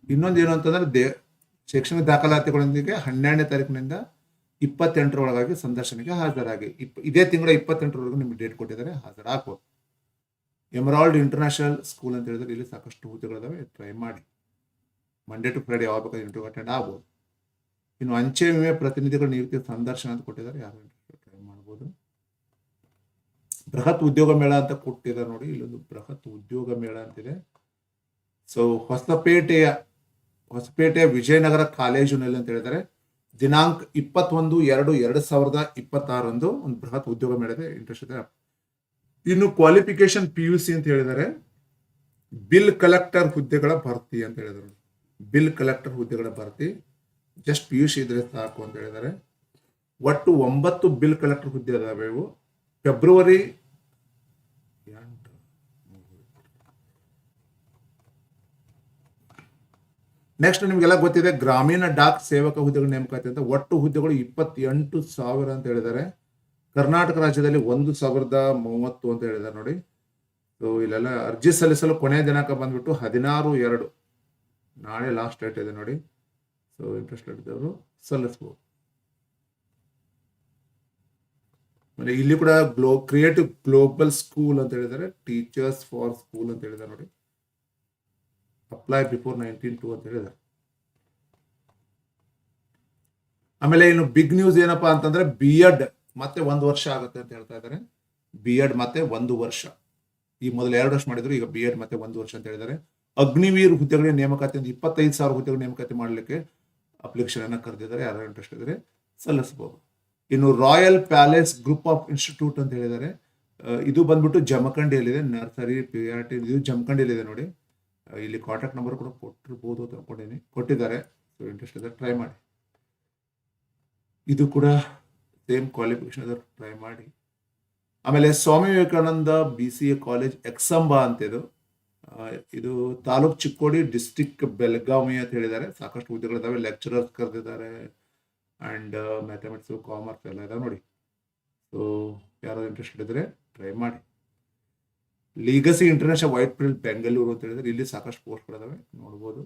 ಇನ್ನೊಂದು ಏನು ಅಂತಂದ್ರೆ ದೇ, ಶೈಕ್ಷಣಿಕ ದಾಖಲಾತಿಗಳೊಂದಿಗೆ ಹನ್ನೆರಡನೇ ತಾರೀಕಿನಿಂದ ಇಪ್ಪತ್ತೆಂಟರೊಳಗಾಗಿ ಸಂದರ್ಶನಕ್ಕೆ ಹಾಜರಾಗಿ. ಇಪ್ಪ, ಇದೇ ತಿಂಗಳ ಇಪ್ಪತ್ತೆಂಟರವರೆಗೂ ನಿಮ್ಗೆ ಡೇಟ್ ಕೊಟ್ಟಿದ್ದಾರೆ. ಹಾಜರಾಗ್ಬೋದು. ಎಮರಾಲ್ಡ್ ಇಂಟರ್ನ್ಯಾಷನಲ್ ಸ್ಕೂಲ್ ಅಂತ ಹೇಳಿದ್ರೆ ಇಲ್ಲಿ ಸಾಕಷ್ಟು ಹುದ್ದೆಗಳಿದಾವೆ. ಟ್ರೈ ಮಾಡಿ. ಮಂಡೇ ಟು ಫ್ರೈಡೇ ಯಾವಾಗ ಬೇಕಾದ್ರೆ ಇಂಟರ್ವ್ಯೂ ಅಟೆಂಡ್ ಆಗ್ಬೋದು. ಇನ್ನು ಅಂಚೆ ವಿಮೆ ಪ್ರತಿನಿಧಿಗಳ ನಿಯುಕ್ತಿ ಸಂದರ್ಶನ ಅಂತ ಕೊಟ್ಟಿದ್ದಾರೆ. ಯಾರು ಟ್ರೈ ಮಾಡ್ಬೋದು. ಬೃಹತ್ ಉದ್ಯೋಗ ಮೇಳ ಅಂತ ಕೊಟ್ಟಿದ್ದಾರೆ ನೋಡಿ. ಇಲ್ಲೊಂದು ಬೃಹತ್ ಉದ್ಯೋಗ ಮೇಳ ಅಂತಿದೆ. ಸೊ ಹೊಸಪೇಟೆಯ ಹೊಸಪೇಟೆಯ ವಿಜಯನಗರ ಕಾಲೇಜಿನಲ್ಲಿ ಅಂತ ಹೇಳಿದ್ದಾರೆ. ದಿನಾಂಕ ಇಪ್ಪತ್ತೊಂದು ಎರಡು ಎರಡು ಸಾವಿರದ ಇಪ್ಪತ್ತಾರಂದು ಒಂದು ಬೃಹತ್ ಉದ್ಯೋಗ ಮೇಳ ಇದೆ ಇಂಟ್ರೆಸ್ಟ್ ಇದೆ. ಇನ್ನು ಕ್ವಾಲಿಫಿಕೇಶನ್ ಪಿ ಯು ಸಿ ಅಂತ ಹೇಳಿದ್ದಾರೆ. ಬಿಲ್ ಕಲೆಕ್ಟರ್ ಹುದ್ದೆಗಳ ಭರ್ತಿ ಅಂತ ಹೇಳಿದ್ದಾರೆ ಬಿಲ್ ಕಲೆಕ್ಟರ್ ಹುದ್ದೆಗಳ ಭರ್ತಿ. ಜಸ್ಟ್ ಪಿ ಯು ಸಿ ಇದ್ರೆ ಸಾಕು ಅಂತ ಹೇಳಿದ್ದಾರೆ. ಒಟ್ಟು ಒಂಬತ್ತು ಬಿಲ್ ಕಲೆಕ್ಟರ್ ಹುದ್ದೆ ಅದಾವೆ ಇವು ಫೆಬ್ರವರಿ. ನೆಕ್ಸ್ಟ್ ನಿಮಗೆಲ್ಲ ಗೊತ್ತಿದೆ, ಗ್ರಾಮೀಣ ಡಾಕ್ ಸೇವಕ ಹುದ್ದೆಗಳ ನೇಮಕಾತಿ ಅಂತ ಒಟ್ಟು ಹುದ್ದೆಗಳು ಇಪ್ಪತ್ತೆಂಟು ಸಾವಿರ ಅಂತ ಹೇಳಿದ್ದಾರೆ. ಕರ್ನಾಟಕ ರಾಜ್ಯದಲ್ಲಿ ಒಂದು ಸಾವಿರದ ಮೂವತ್ತು ಅಂತ ಹೇಳಿದ್ದಾರೆ ನೋಡಿ. ಸೊ ಇಲ್ಲೆಲ್ಲ ಅರ್ಜಿ ಸಲ್ಲಿಸಲು ಕೊನೆಯ ದಿನಾಂಕ ಬಂದ್ಬಿಟ್ಟು ಹದಿನಾರು ಎರಡು. ನಾಳೆ ಲಾಸ್ಟ್ ಡೇಟ್ ಇದೆ ನೋಡಿ. ಸೊ ಇಂಟ್ರೆಸ್ಟ್ ಇದ್ದವರು ಸಲ್ಲಿಸ್ಬೋದು ಮತ್ತೆ ಇಲ್ಲಿ ಕೂಡ ಗ್ಲೋ ಕ್ರಿಯೇಟಿವ್ ಗ್ಲೋಬಲ್ ಸ್ಕೂಲ್ ಅಂತ ಹೇಳಿದ್ದಾರೆ. ಟೀಚರ್ಸ್ ಫಾರ್ ಸ್ಕೂಲ್ ಅಂತ ಹೇಳಿದ್ದಾರೆ ನೋಡಿ. ಅಪ್ಲೈ ಬಿಫೋರ್ ನೈನ್ಟೀನ್ ಟು ಅಂತ ಹೇಳಿದ್ದಾರೆ. ಆಮೇಲೆ ಇನ್ನು ಬಿಗ್ ನ್ಯೂಸ್ ಏನಪ್ಪಾ ಅಂತಂದ್ರೆ ಬಿ ಎಡ್ ಮತ್ತೆ ಒಂದು ವರ್ಷ ಆಗುತ್ತೆ ಅಂತ ಹೇಳ್ತಾ ಇದ್ದಾರೆ. ಬಿ ಎಡ್ ಮತ್ತೆ ಒಂದು ವರ್ಷ. ಈ ಮೊದಲು ಎರಡು ವರ್ಷ ಮಾಡಿದ್ರು, ಈಗ ಬಿ ಎಡ್ ಮತ್ತೆ ಒಂದು ವರ್ಷ ಅಂತ ಹೇಳಿದ್ದಾರೆ. ಅಗ್ನಿವೀರ್ ಹುದ್ದೆಗಳಿಗೆ ನೇಮಕಾತಿ ಇಪ್ಪತ್ತೈದು ಸಾವಿರ ಹುದ್ದೆಗಳ ನೇಮಕಾತಿ ಮಾಡಲಿಕ್ಕೆ ಅಪ್ಲಿಕೇಶನ್ ಅನ್ನ ಕರೆದಿದ್ದಾರೆ ಯಾರು ಇಂಟ್ರೆಸ್ಟ್ ಇದ್ರೆ ಸಲ್ಲಿಸಬಹುದು. ಇನ್ನು royal palace group of institute ಅಂತ ಹೇಳಿದ್ದಾರೆ. ಇದು ಬಂದ್ಬಿಟ್ಟು ಜಮಖಂಡಿಯಲ್ಲಿದೆ, ನರ್ಸರಿ ಪಿ ಆರ್ ಟಿ ಇದು ಜಮಖಂಡಿಯಲ್ಲಿದೆ ನೋಡಿ. ಇಲ್ಲಿ ಕಾಂಟ್ಯಾಕ್ಟ್ ನಂಬರ್ ಕೂಡ ಕೊಟ್ಟಿರ್ಬೋದು ಅಂತ ಅನ್ಕೊಂಡಿದ್ದೀನಿ. ಕೊಟ್ಟಿದ್ದಾರೆ ಸೊ ಇಂಟ್ರೆಸ್ಟ್ ಇದೆ ಟ್ರೈ ಮಾಡಿ. ಇದು ಕೂಡ ಸೇಮ್ ಕ್ವಾಲಿಫಿಕೇಶನ್ ಇದ್ದಾರೆ ಟ್ರೈ ಮಾಡಿ. ಆಮೇಲೆ Swami Vivekananda B C A college Eksamba ಅಂತ ಇದು. ಇದು ತಾಲೂಕ್ ಚಿಕ್ಕೋಡಿ ಡಿಸ್ಟಿಕ್ ಬೆಳಗಾವಿ ಅಂತ ಹೇಳಿದ್ದಾರೆ. ಸಾಕಷ್ಟು ಹುದ್ದೆಗಳಿದಾವೆ ಲೆಕ್ಚರರ್ಸ್ ಕರೆದಿದ್ದಾರೆ. ಅಂಡ್ ಮ್ಯಾಥಮೆಟಿಕ್ಸ್ ಕಾಮರ್ಸ್ ಎಲ್ಲ ಇದಾವೆ ನೋಡಿ. ಸೊ ಯಾರಾದ್ರು ಇಂಟ್ರೆಸ್ಟ್ ಇದ್ರೆ ಟ್ರೈ ಮಾಡಿ. Legacy international white field Bengaluru ಅಂತ ಹೇಳಿದ್ರೆ ಇಲ್ಲಿ ಸಾಕಷ್ಟು ಪೋಸ್ಟ್ಗಳಿದಾವೆ ನೋಡ್ಬೋದು.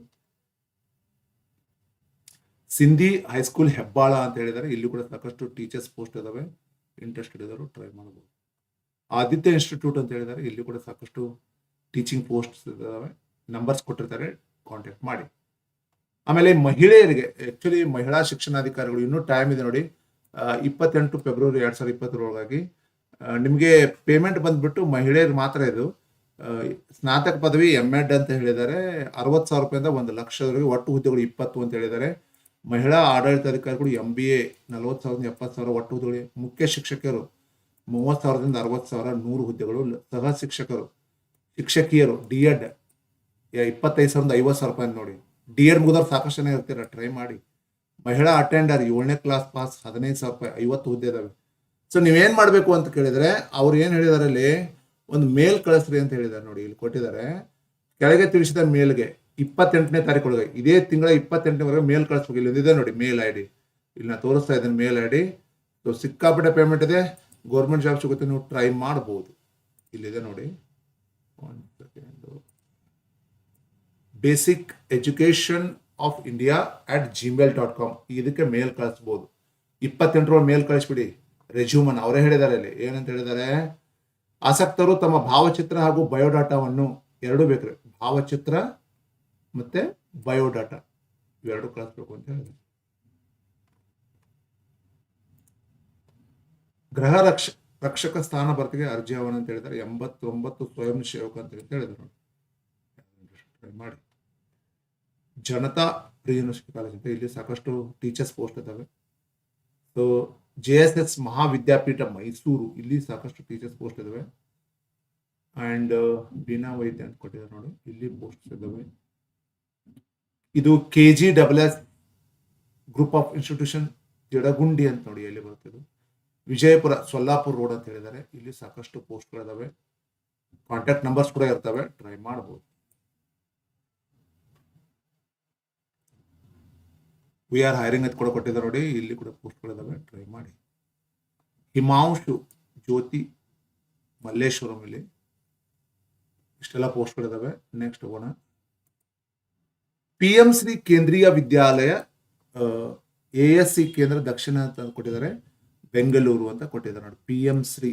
ಸಿಂಧಿ ಹೈಸ್ಕೂಲ್ ಹೆಬ್ಬಾಳ ಅಂತ ಹೇಳಿದ್ದಾರೆ. ಇಲ್ಲಿ ಕೂಡ ಸಾಕಷ್ಟು ಟೀಚರ್ಸ್ ಪೋಸ್ಟ್ ಇದಾವೆ ಇಂಟ್ರೆಸ್ಟ್ ಇದ್ದವರು ಟ್ರೈ ಮಾಡಬಹುದು ಆದಿತ್ಯ ಇನ್ಸ್ಟಿಟ್ಯೂಟ್ ಅಂತ ಹೇಳಿದ್ದಾರೆ. ಇಲ್ಲಿ ಕೂಡ ಸಾಕಷ್ಟು ಟೀಚಿಂಗ್ ಪೋಸ್ಟ್ಸ್ ಇದಾವೆ ನಂಬರ್ಸ್ ಕೊಟ್ಟಿರ್ತಾರೆ ಕಾಂಟ್ಯಾಕ್ಟ್ ಮಾಡಿ. ಆಮೇಲೆ ಮಹಿಳೆಯರಿಗೆ ಆ್ಯಕ್ಚುಲಿ ಮಹಿಳಾ ಶಿಕ್ಷಣಾಧಿಕಾರಿಗಳು ಇನ್ನೂ ಟೈಮ್ ಇದೆ ನೋಡಿ. ಇಪ್ಪತ್ತೆಂಟು ಫೆಬ್ರವರಿ ಎರಡು ಸಾವಿರದ ಇಪ್ಪತ್ತರೊಳಗಾಗಿ ನಿಮಗೆ ಪೇಮೆಂಟ್ ಬಂದ್ಬಿಟ್ಟು ಮಹಿಳೆಯರು ಮಾತ್ರ ಇದು. ಸ್ನಾತಕ ಪದವಿ ಎಂ ಎಡ್ ಅಂತ ಹೇಳಿದ್ದಾರೆ. ಅರವತ್ತು ಸಾವಿರ ರೂಪಾಯಿಂದ ಒಂದು ಲಕ್ಷದವರೆಗೆ ಒಟ್ಟು ಹುದ್ದೆಗಳು ಇಪ್ಪತ್ತು ಅಂತ ಹೇಳಿದ್ದಾರೆ. ಮಹಿಳಾ ಆಡಳಿತಾಧಿಕಾರಿಗಳು ಎಂ ಬಿ ಎ ನಲವತ್ತು ಸಾವಿರದಿಂದ ಎಪ್ಪತ್ತು ಸಾವಿರ ಒಟ್ಟು ಹುದ್ದೆಗಳು ಮುಖ್ಯ ಶಿಕ್ಷಕರು ಮೂವತ್ತು ಸಾವಿರದಿಂದ ಅರವತ್ತು ಸಾವಿರ ನೂರು ಹುದ್ದೆಗಳು ಸಹ ಶಿಕ್ಷಕರು. ಶಿಕ್ಷಕಿಯರು ಡಿ ಎಡ್ ಇಪ್ಪತ್ತೈದು ಸಾವಿರದ ಐವತ್ತು ಸಾವಿರ ರೂಪಾಯಿ ನೋಡಿ. ಡಿ ಎಡ್ ಮುಗಿದವ್ರು ಸಾಕಷ್ಟು ಜನ ಇರ್ತೀರ, ಟ್ರೈ ಮಾಡಿ. ಮಹಿಳಾ ಅಟೆಂಡರ್ ಏಳನೇ ಕ್ಲಾಸ್ ಪಾಸ್ ಹದಿನೈದು ಸಾವಿರ ರೂಪಾಯಿ, ಐವತ್ತು ಹುದ್ದೆ ಇದಾವೆ. ಸೊ ನೀವೇನು ಮಾಡಬೇಕು ಅಂತ ಕೇಳಿದ್ರೆ, ಅವ್ರು ಏನು ಹೇಳಿದಾರೆ ಅಲ್ಲಿ, ಒಂದು ಮೇಲ್ ಕಳಿಸ್ರಿ ಅಂತ ಹೇಳಿದ್ದಾರೆ ನೋಡಿ, ಇಲ್ಲಿ ಕೊಟ್ಟಿದ್ದಾರೆ. ಕೆಳಗೆ ತಿಳಿಸಿದ ಮೇಲ್ಗೆ ಇಪ್ಪತ್ತೆಂಟನೇ ತಾರೀಕೊಳಗೆ ಇದೇ ತಿಂಗಳ ಇಪ್ಪತ್ತೆಂಟನೇವರೆಗೆ ಮೇಲ್ ಕಳಿಸ್ಬೇಕು. ಇಲ್ಲಿ ಇದೆ ನೋಡಿ, ಮೇಲ್ ಐ ಡಿ ಇಲ್ಲಿ ನಾ ತೋರಿಸ್ತಾ ಇದ್ದೇನೆ ಮೇಲ್ ಐ ಡಿ ಸೊ ಸಿಕ್ಕಾಪಟ್ಟೆ ಪೇಮೆಂಟ್ ಇದೆ. ಗೌರ್ಮೆಂಟ್ ಜಾಬ್ ಸಿಗುತ್ತೆ, ನೀವು ಟ್ರೈ ಮಾಡ್ಬೋದು. ಇಲ್ಲಿದೆ ನೋಡಿ. Second basic education of India at Gmail dot com ಇದಕ್ಕೆ ಮೇಲ್ ಕಳಿಸ್ಬೋದು. ಇಪ್ಪತ್ತೆಂಟರೊಳಗೆ ಮೇಲ್ ಕಳಿಸ್ಬಿಡಿ. ರೆಜ್ಯೂಮನ್ ಅವರೇ ಹೇಳಿದ್ದಾರೆ ಅಲ್ಲಿ. ಏನಂತ ಹೇಳಿದ್ದಾರೆ? ಆಸಕ್ತರು ತಮ್ಮ ಭಾವಚಿತ್ರ ಹಾಗೂ ಬಯೋಡಾಟಾವನ್ನು ಎರಡೂ ಬೇಕ್ರಿ ಭಾವಚಿತ್ರ ಮತ್ತೆ ಬಯೋಡಾಟಾ. ಇವೆರಡು ಕಳಿಸ್ಬೇಕು ಅಂತ ಹೇಳಿದ್ದಾರೆ. ಗೃಹ ರಕ್ಷಕ ಸ್ಥಾನ ಬರ್ತಿಗೆ ಅರ್ಜಿ ಆಹ್ವಾನ ಅಂತ ಹೇಳಿದ್ದಾರೆ. ಎಂಬತ್ತೊಂಬತ್ತು ಸ್ವಯಂ ಸೇವಕ ಅಂತ ಹೇಳಿ ಹೇಳಿದ್ರು ನೋಡಿ. ಮಾಡಿ. ಜನತಾ ಪ್ರಿ ಯೂನಿವರ್ಸಿಟಿ ಕಾಲೇಜ್ ಅಂತ ಇಲ್ಲಿ ಸಾಕಷ್ಟು ಟೀಚರ್ಸ್ ಪೋಸ್ಟ್ ಇದ್ದಾವೆ. So J S S Mahavidyapeetha Mysuru ಇಲ್ಲಿ ಸಾಕಷ್ಟು ಟೀಚರ್ಸ್ ಪೋಸ್ಟ್ ಇದಾವೆ ಅಂಡ್ ಬೀನಾ ವೈದ್ಯ ಅಂತ ಕೊಟ್ಟಿದ್ದಾರೆ ನೋಡಿ. ಇಲ್ಲಿ ಪೋಸ್ಟ್ ಇದಾವೆ ಇದು K G double S group of institution Jadagundi ಅಂತ ನೋಡಿ ಎಲ್ಲಿ ಬರುತ್ತೆ ಇದು. ವಿಜಯಪುರ, ಸೊಲ್ಲಾಪುರ ರೋಡ್ ಅಂತ ಹೇಳಿದ್ದಾರೆ. ಇಲ್ಲಿ ಸಾಕಷ್ಟು ಪೋಸ್ಟ್ಗಳಿದಾವೆ ಕಾಂಟ್ಯಾಕ್ಟ್ ನಂಬರ್ಸ್ ಕೂಡ ಇರ್ತವೆ. ಟ್ರೈ ಮಾಡಬಹುದು ವಿ ಆರ್ ಹೈರಿಂಗ್ ಅಂತ ಕೂಡ ಕೊಟ್ಟಿದ್ದಾರೆ ನೋಡಿ. ಇಲ್ಲಿ ಕೂಡ ಪೋಸ್ಟ್ಗಳಿದಾವೆ ಟ್ರೈ ಮಾಡಿ. ಹಿಮಾಂಶು, ಜ್ಯೋತಿ, ಮಲ್ಲೇಶ್ವರಂ ಇಲ್ಲಿ. ಇಷ್ಟೆಲ್ಲ ಪೋಸ್ಟ್ಗಳಿದಾವೆ ನೆಕ್ಸ್ಟ್ ಹೋಗೋಣ. P M Shri Kendriya Vidyalaya A S C ಕೇಂದ್ರ ದಕ್ಷಿಣ ಅಂತ ಕೊಟ್ಟಿದ್ದಾರೆ. ಬೆಂಗಳೂರು ಅಂತ ಕೊಟ್ಟಿದ್ದಾರೆ ನೋಡಿ. P M Shri.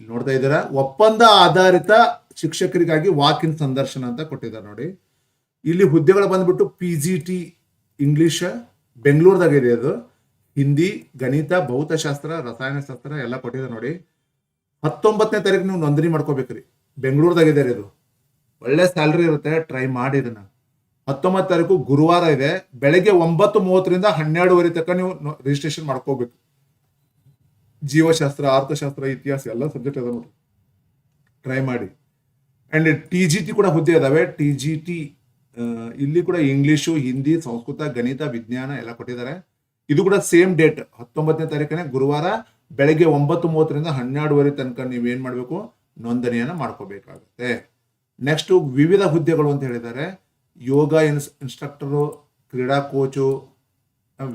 ಇಲ್ಲಿ ನೋಡ್ತಾ ಇದ್ದೀರಾ? ಒಪ್ಪಂದ ಆಧಾರಿತ ಶಿಕ್ಷಕರಿಗಾಗಿ ವಾಕ್ ಇನ್ ಸಂದರ್ಶನ ಅಂತ ಕೊಟ್ಟಿದ್ದಾರೆ ನೋಡಿ. ಇಲ್ಲಿ ಹುದ್ದೆಗಳು ಬಂದ್ಬಿಟ್ಟು ಪಿ ಜಿ ಟಿ ಇಂಗ್ಲಿಷ್ ಬೆಂಗಳೂರದಾಗ ಇದೆ ಅದು. ಹಿಂದಿ, ಗಣಿತ, ಭೌತಶಾಸ್ತ್ರ, ರಸಾಯನಶಾಸ್ತ್ರ ಎಲ್ಲ ಕೊಟ್ಟಿದೆ ನೋಡಿ. ಹತ್ತೊಂಬತ್ತನೇ ತಾರೀಕು ನೀವು ನೋಂದಣಿ ಮಾಡ್ಕೋಬೇಕ್ರಿ. ಬೆಂಗಳೂರದಾಗ ಇದೆ ಅದು ಒಳ್ಳೆ ಸ್ಯಾಲ್ರಿ ಇರುತ್ತೆ ಟ್ರೈ ಮಾಡಿ ಇದನ್ನ. ಹತ್ತೊಂಬತ್ತು ತಾರೀಕು ಗುರುವಾರ ಇದೆ. ಬೆಳಗ್ಗೆ ಒಂಬತ್ತು ಮೂವತ್ತರಿಂದ ಹನ್ನೆರಡುವರೆ ತನಕ ನೀವು ರಿಜಿಸ್ಟ್ರೇಷನ್ ಮಾಡ್ಕೋಬೇಕು. ಜೀವಶಾಸ್ತ್ರ, ಅರ್ಥಶಾಸ್ತ್ರ, ಇತಿಹಾಸ ಎಲ್ಲ ಸಬ್ಜೆಕ್ಟ್ ಅದ ನೋಡಿ ಟ್ರೈ ಮಾಡಿ. ಅಂಡ್ ಟಿ ಜಿ ಟಿ ಕೂಡ ಹುದ್ದೆ ಅದಾವೆ. ಟಿ ಜಿ ಟಿ ಇಲ್ಲಿ ಕೂಡ ಇಂಗ್ಲಿಷು ಹಿಂದಿ ಸಂಸ್ಕೃತ, ಗಣಿತ, ವಿಜ್ಞಾನ ಎಲ್ಲ ಕೊಟ್ಟಿದ್ದಾರೆ. ಇದು ಕೂಡ ಸೇಮ್ ಡೇಟ್ ಹತ್ತೊಂಬತ್ತನೇ ತಾರೀಕನೇ ಗುರುವಾರ ಬೆಳಗ್ಗೆ ಒಂಬತ್ತು ಮೂವತ್ತರಿಂದ ಹನ್ನೆರಡುವರೆ ತನಕ ನೀವೇನು ಮಾಡಬೇಕು? ನೋಂದಣಿಯನ್ನು ಮಾಡ್ಕೋಬೇಕಾಗುತ್ತೆ. ನೆಕ್ಸ್ಟ್ ವಿವಿಧ ಹುದ್ದೆಗಳು ಅಂತ ಹೇಳಿದ್ದಾರೆ. ಯೋಗ ಇನ್ಸ್ ಇನ್ಸ್ಟ್ರಕ್ಟರು ಕ್ರೀಡಾ ಕೋಚು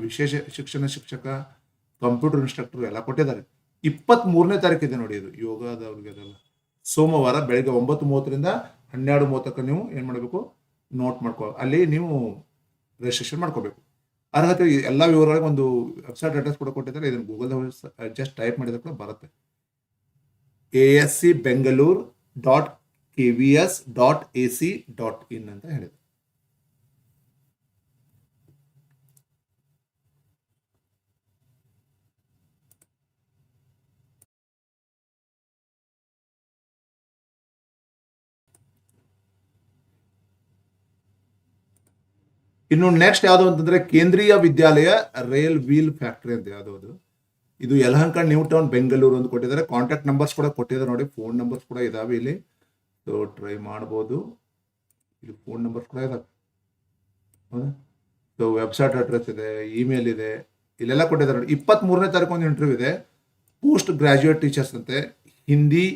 ವಿಶೇಷ ಶಿಕ್ಷಣ ಶಿಕ್ಷಕ ಕಂಪ್ಯೂಟರ್ ಇನ್ಸ್ಟ್ರಕ್ಟರ್ ಎಲ್ಲ ಕೊಟ್ಟಿದ್ದಾರೆ. ಇಪ್ಪತ್ತ್ ಮೂರನೇ ತಾರೀಕು ಇದೆ ನೋಡಿ ಇದು. ಯೋಗದವ್ರಿಗೆ ಅದೆಲ್ಲ. ಸೋಮವಾರ ಬೆಳಗ್ಗೆ ಒಂಬತ್ತು ಮೂವತ್ತರಿಂದ ಹನ್ನೆರಡು ಮೂವತ್ತಕ್ಕ ನೀವು ಏನು ಮಾಡಬೇಕು? ನೋಟ್ ಮಾಡ್ಕೋ, ಅಲ್ಲಿ ನೀವು ರಿಜಿಸ್ಟ್ರೇಷನ್ ಮಾಡ್ಕೋಬೇಕು. ಅರ್ಹತೆ ಎಲ್ಲ ವಿವರಗಳಿಗೆ ಒಂದು ವೆಬ್ಸೈಟ್ ಅಡ್ರೆಸ್ ಕೂಡ ಕೊಟ್ಟಿದ್ದಾರೆ. ಇದನ್ನು ಗೂಗಲ್ ಜಸ್ಟ್ ಟೈಪ್ ಮಾಡಿದ್ರೆ ಕೂಡ ಬರುತ್ತೆ. A S C Bengaluru dot K V S dot A C dot in ಅಂತ ಹೇಳಿದೆ ಇನ್ನು ನೆಕ್ಸ್ಟ್ ಯಾವುದು ಅಂತಂದ್ರೆ ಕೇಂದ್ರೀಯ ವಿದ್ಯಾಲಯ ರೈಲ್ ವೀಲ್ ಫ್ಯಾಕ್ಟರಿ ಅಂತ ಯಾವುದು ಅದು. ಇದು ಯಲಹಂಕ ನ್ಯೂ ಟೌನ್ ಬೆಂಗಳೂರು ಅಂತ ಕೊಟ್ಟಿದ್ದಾರೆ. ಕಾಂಟ್ಯಾಕ್ಟ್ ನಂಬರ್ಸ್ ಕೂಡ ಕೊಟ್ಟಿದ್ದಾರೆ ನೋಡಿ. ಫೋನ್ ನಂಬರ್ಸ್ ಕೂಡ ಇದಾವೆ ಇಲ್ಲಿ. ಸೊ ಟ್ರೈ ಮಾಡ್ಬೋದು. ಇಲ್ಲಿ ಫೋನ್ ನಂಬರ್ಸ್ ಕೂಡ ಇದಾವೆ. ಹೌದಾ? ಸೊ ವೆಬ್ಸೈಟ್ ಅಡ್ರೆಸ್ ಇದೆ ಇಮೇಲ್ ಇದೆ. ಇಲ್ಲೆಲ್ಲ ಕೊಟ್ಟಿದ್ದಾರೆ ನೋಡಿ. ಇಪ್ಪತ್ತ್ ಮೂರನೇ ತಾರೀಕು ಒಂದು ಇಂಟರ್ವ್ಯೂ ಇದೆ. ಪೋಸ್ಟ್ ಗ್ರಾಜ್ಯುಯೇಟ್ ಟೀಚರ್ಸ್ ಅಂತೆ. Hindi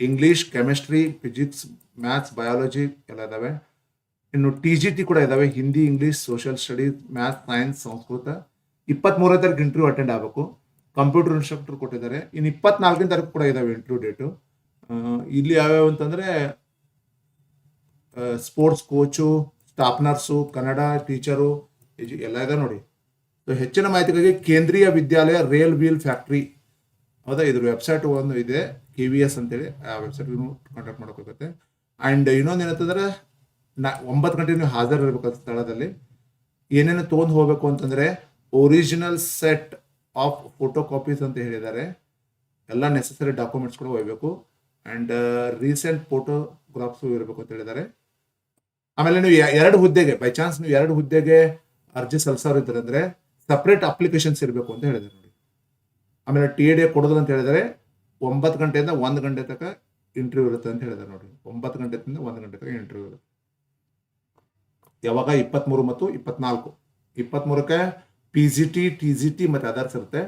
English chemistry physics maths biology ಎಲ್ಲ ಇದಾವೆ. ಇನ್ನು ಟಿ ಜಿ ಟಿ ಕೂಡ ಇದಾವೆ. Hindi English social studies math science Sanskrit. ಇಪ್ಪತ್ತ್ಮೂರನೇ ತಾರೀಕು ಇಂಟರ್ವ್ಯೂ ಅಟೆಂಡ್ ಆಗಬೇಕು. ಕಂಪ್ಯೂಟರ್ ಇನ್ಸ್ಟ್ರಕ್ಟರ್ ಕೊಟ್ಟಿದ್ದಾರೆ. ಇನ್ನು ಇಪ್ಪತ್ನಾಲ್ಕನೇ ತಾರೀಕು ಕೂಡ ಇದಾವೆ ಇಂಟರ್ವ್ಯೂ ಡೇಟು ಇಲ್ಲಿ ಯಾವ್ಯಾವ ಅಂತಂದ್ರೆ sports coach staff nurse Kannada teacher ಎಲ್ಲ ಇದೆ ನೋಡಿ. ಸೊ ಹೆಚ್ಚಿನ ಮಾಹಿತಿಗಾಗಿ ಕೇಂದ್ರೀಯ ವಿದ್ಯಾಲಯ ರೇಲ್ ವೀಲ್ ಫ್ಯಾಕ್ಟ್ರಿ ಹೌದಾ? ಇದ್ರ ವೆಬ್ಸೈಟ್ ಒಂದು ಇದೆ ಕೆ ವಿ ಎಸ್ ಅಂತೇಳಿ. ಆ ವೆಬ್ಸೈಟ್ ಕಾಂಟ್ಯಾಕ್ಟ್ ಮಾಡೋಕ್ಕಾಗುತ್ತೆ ಆ್ಯಂಡ್ ಇನ್ನೊಂದು ಏನಂತಂದ್ರೆ ನಾ ಒಂಬತ್ತು ಗಂಟೆ ನೀವು ಹಾಜರಿರ್ಬೇಕು ಸ್ಥಳದಲ್ಲಿ. ಏನೇನು ತೊಗೊಂಡು ಹೋಗ್ಬೇಕು ಅಂತಂದ್ರೆ original set of photo copies ಅಂತ ಹೇಳಿದ್ದಾರೆ. ಎಲ್ಲ ನೆಸಸರಿ ಡಾಕ್ಯುಮೆಂಟ್ಸ್ ಕೂಡ ಒಯ್ಬೇಕು ಆ್ಯಂಡ್ ರೀಸೆಂಟ್ ಫೋಟೋಗ್ರಾಫ್ಸು ಇರಬೇಕು ಅಂತ ಹೇಳಿದ್ದಾರೆ. ಆಮೇಲೆ ನೀವು ಎರಡು ಹುದ್ದೆಗೆ ಬೈ ಚಾನ್ಸ್ ನೀವು ಎರಡು ಹುದ್ದೆಗೆ ಅರ್ಜಿ ಸಲ್ಲಿಸೋರು ಇದ್ದಾರೆ ಅಂದ್ರೆ ಸಪ್ರೇಟ್ ಅಪ್ಲಿಕೇಶನ್ಸ್ ಇರಬೇಕು ಅಂತ ಹೇಳಿದ್ದಾರೆ ನೋಡಿ. ಆಮೇಲೆ ಟಿ ಡಿ ಕೊಡೋದು ಅಂತ ಹೇಳಿದರೆ ಒಂಬತ್ತು ಗಂಟೆಯಿಂದ ಒಂದು ಗಂಟೆ ತನಕ ಇಂಟರ್ವ್ಯೂ ಇರುತ್ತೆ ಅಂತ ಹೇಳಿದ್ದಾರೆ ನೋಡಿ. ಒಂಬತ್ತು ಗಂಟೆಯಿಂದ ಒಂದು ಗಂಟೆ ತನಕ ಇಂಟರ್ವ್ಯೂ ಇರುತ್ತೆ. ಯಾವಾಗ ಇಪ್ಪತ್ತ್ಮೂರು ಮತ್ತು ಇಪ್ಪತ್ನಾಲ್ಕು. ಇಪ್ಪತ್ತ್ಮೂರಕ್ಕೆ P G T T G T ಮತ್ತು ಅದರ್ಸ್ ಇರುತ್ತೆ.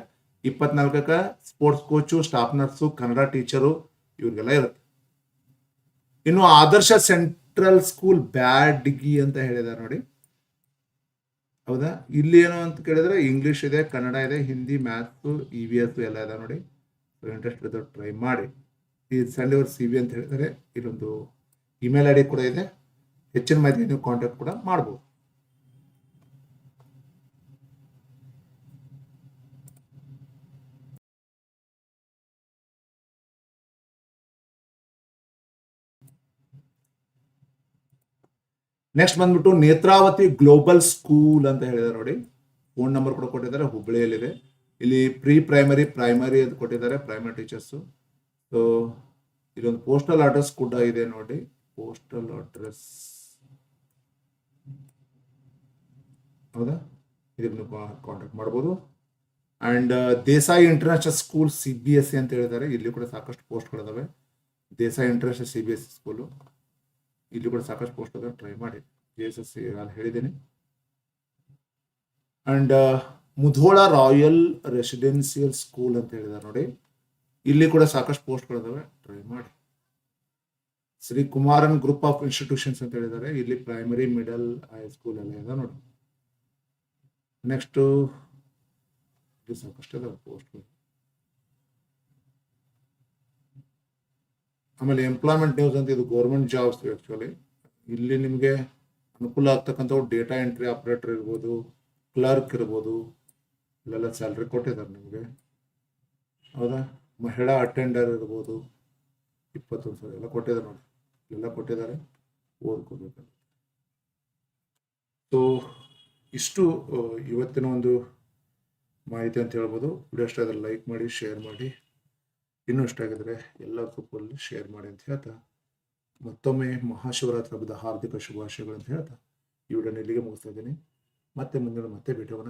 ಇಪ್ಪತ್ನಾಲ್ಕಕ್ಕೆ sports coach staff nurse Kannada teacher ಇವ್ರಿಗೆಲ್ಲ ಇರುತ್ತೆ. ಇನ್ನು ಆದರ್ಶ ಸೆಂಟ್ರಲ್ ಸ್ಕೂಲ್ ಬ್ಯಾಡ್ಗಿ ಅಂತ ಹೇಳಿದ್ದಾರೆ ನೋಡಿ. ಹೌದಾ? ಇಲ್ಲಿ ಏನು ಅಂತ ಕೇಳಿದ್ರೆ ಇಂಗ್ಲಿಷ್ ಇದೆ, ಕನ್ನಡ ಇದೆ Hindi maths E V S ಎಲ್ಲ ಇದೆ ನೋಡಿ. ಇಂಟ್ರೆಸ್ಟ್ ಇರೋದು ಟ್ರೈ ಮಾಡಿ. ಈ ಸೆಂಡ್ ಸಿ ವಿ ಅಂತ ಹೇಳಿದರೆ ಇಲ್ಲೊಂದು ಇಮೇಲ್ ಐ ಡಿ ಕೂಡ ಇದೆ. ಹೆಚ್ಚಿನ ಮಾಹಿತಿ ನೀವು ಕಾಂಟ್ಯಾಕ್ಟ್ ಕೂಡ ಮಾಡ್ಬೋದು. ನೆಕ್ಸ್ಟ್ ಬಂದ್ಬಿಟ್ಟು ನೇತ್ರಾವತಿ ಗ್ಲೋಬಲ್ ಸ್ಕೂಲ್ ಅಂತ ಹೇಳಿದ್ದಾರೆ ನೋಡಿ. ಫೋನ್ ನಂಬರ್ ಕೂಡ ಕೊಟ್ಟಿದ್ದಾರೆ ಹುಬ್ಬಳ್ಳಿಯಲ್ಲಿದೆ ಇಲ್ಲಿ ಪ್ರೀ ಪ್ರೈಮರಿ ಪ್ರೈಮರಿ ಅಂತ ಕೊಟ್ಟಿದ್ದಾರೆ ಪ್ರೈಮರಿ ಟೀಚರ್ಸು ಸೊ ಇಲ್ಲೊಂದು ಪೋಸ್ಟಲ್ ಅಡ್ರೆಸ್ ಕೂಡ ಇದೆ ನೋಡಿ. ಪೋಸ್ಟಲ್ ಅಡ್ರೆಸ್ ಹೌದಾ? ಇದನ್ನು ಕಾಂಟ್ಯಾಕ್ಟ್ ಮಾಡ್ಬೋದು. And Desai international school C B S C ಅಂತ ಹೇಳಿದ್ದಾರೆ. ಇಲ್ಲಿ ಕೂಡ ಸಾಕಷ್ಟು ಪೋಸ್ಟ್ಗಳಿದಾವೆ. Desai international C B S C school ಇಲ್ಲಿ ಕೂಡ ಸಾಕಷ್ಟು ಪೋಸ್ಟ್ ಅದಾವೆ ಟ್ರೈ ಮಾಡಿ. ಜಿ ಎಸ್ ಎಸ್ ಸಿ ಅಲ್ಲಿ ಹೇಳಿದ್ದೀನಿ. And Mudhol royal residential school ಅಂತ ಹೇಳಿದ್ದಾರೆ ನೋಡಿ. ಇಲ್ಲಿ ಕೂಡ ಸಾಕಷ್ಟು ಪೋಸ್ಟ್ಗಳಿದಾವೆ. ಟ್ರೈ ಮಾಡಿ. Shri Kumaran group of institutions ಅಂತ ಹೇಳಿದ್ದಾರೆ. ಇಲ್ಲಿ ಪ್ರೈಮರಿ ಮಿಡಲ್ ಹೈಸ್ಕೂಲ್ ಎಲ್ಲ ಇದೆ ನೋಡಿ. ನೆಕ್ಸ್ಟು ಸಾಕಷ್ಟು ಪೋಸ್ಟ್ಗಳು ಆಮೇಲೆ ಎಂಪ್ಲಾಯ್ಮೆಂಟ್ ನ್ಯೂಸ್ ಅಂತ ಇದು ಗೌರ್ಮೆಂಟ್ ಜಾಬ್ಸ್ ಆ್ಯಕ್ಚುಲಿ ಇಲ್ಲಿ ನಿಮಗೆ ಅನುಕೂಲ ಆಗ್ತಕ್ಕಂಥವು ಡೇಟಾ ಎಂಟ್ರಿ ಆಪ್ರೇಟರ್ ಇರ್ಬೋದು ಕ್ಲರ್ಕ್ ಇರ್ಬೋದು, ಇಲ್ಲೆಲ್ಲ ಸ್ಯಾಲ್ರಿ ಕೊಟ್ಟಿದ್ದಾರೆ ನಿಮಗೆ. ಹೌದಾ? ಮಹಿಳಾ ಅಟೆಂಡರ್ ಇರ್ಬೋದು, ಇಪ್ಪತ್ತೊಂದು ಸಾವಿರ ಎಲ್ಲ ಕೊಟ್ಟಿದ್ದಾರೆ ನೋಡಿ. ಎಲ್ಲ ಕೊಟ್ಟಿದ್ದಾರೆ. ಓದ್ಕೋಬೇಕು ಸೊ ಇಷ್ಟು ಇವತ್ತಿನ ಒಂದು ಮಾಹಿತಿ ಅಂತ ಹೇಳ್ಬೋದು. ವಿಡಿಯೋ ಇಷ್ಟ ಆದರೆ ಲೈಕ್ ಮಾಡಿ ಶೇರ್ ಮಾಡಿ. ಇನ್ನೂ ಇಷ್ಟ ಆಗಿದ್ರೆ ಎಲ್ಲ ಗ್ರೂಪಲ್ಲಿ ಶೇರ್ ಮಾಡಿ ಅಂತ ಹೇಳ್ತಾ, ಮತ್ತೊಮ್ಮೆ ಮಹಾಶಿವರಾತ್ರಿ ಹಬ್ಬದ ಹಾರ್ದಿಕ ಶುಭಾಶಯಗಳು ಅಂತ ಹೇಳ್ತಾ, ಈ ವಿಡಿಯೋನ ಇಲ್ಲಿಗೆ ಮುಗಿಸ್ತಾ ಇದ್ದೀನಿ. ಮತ್ತೆ ಮುಂದಿನ ಮತ್ತೆ ಭೇಟಿಯಾಗೋಣ.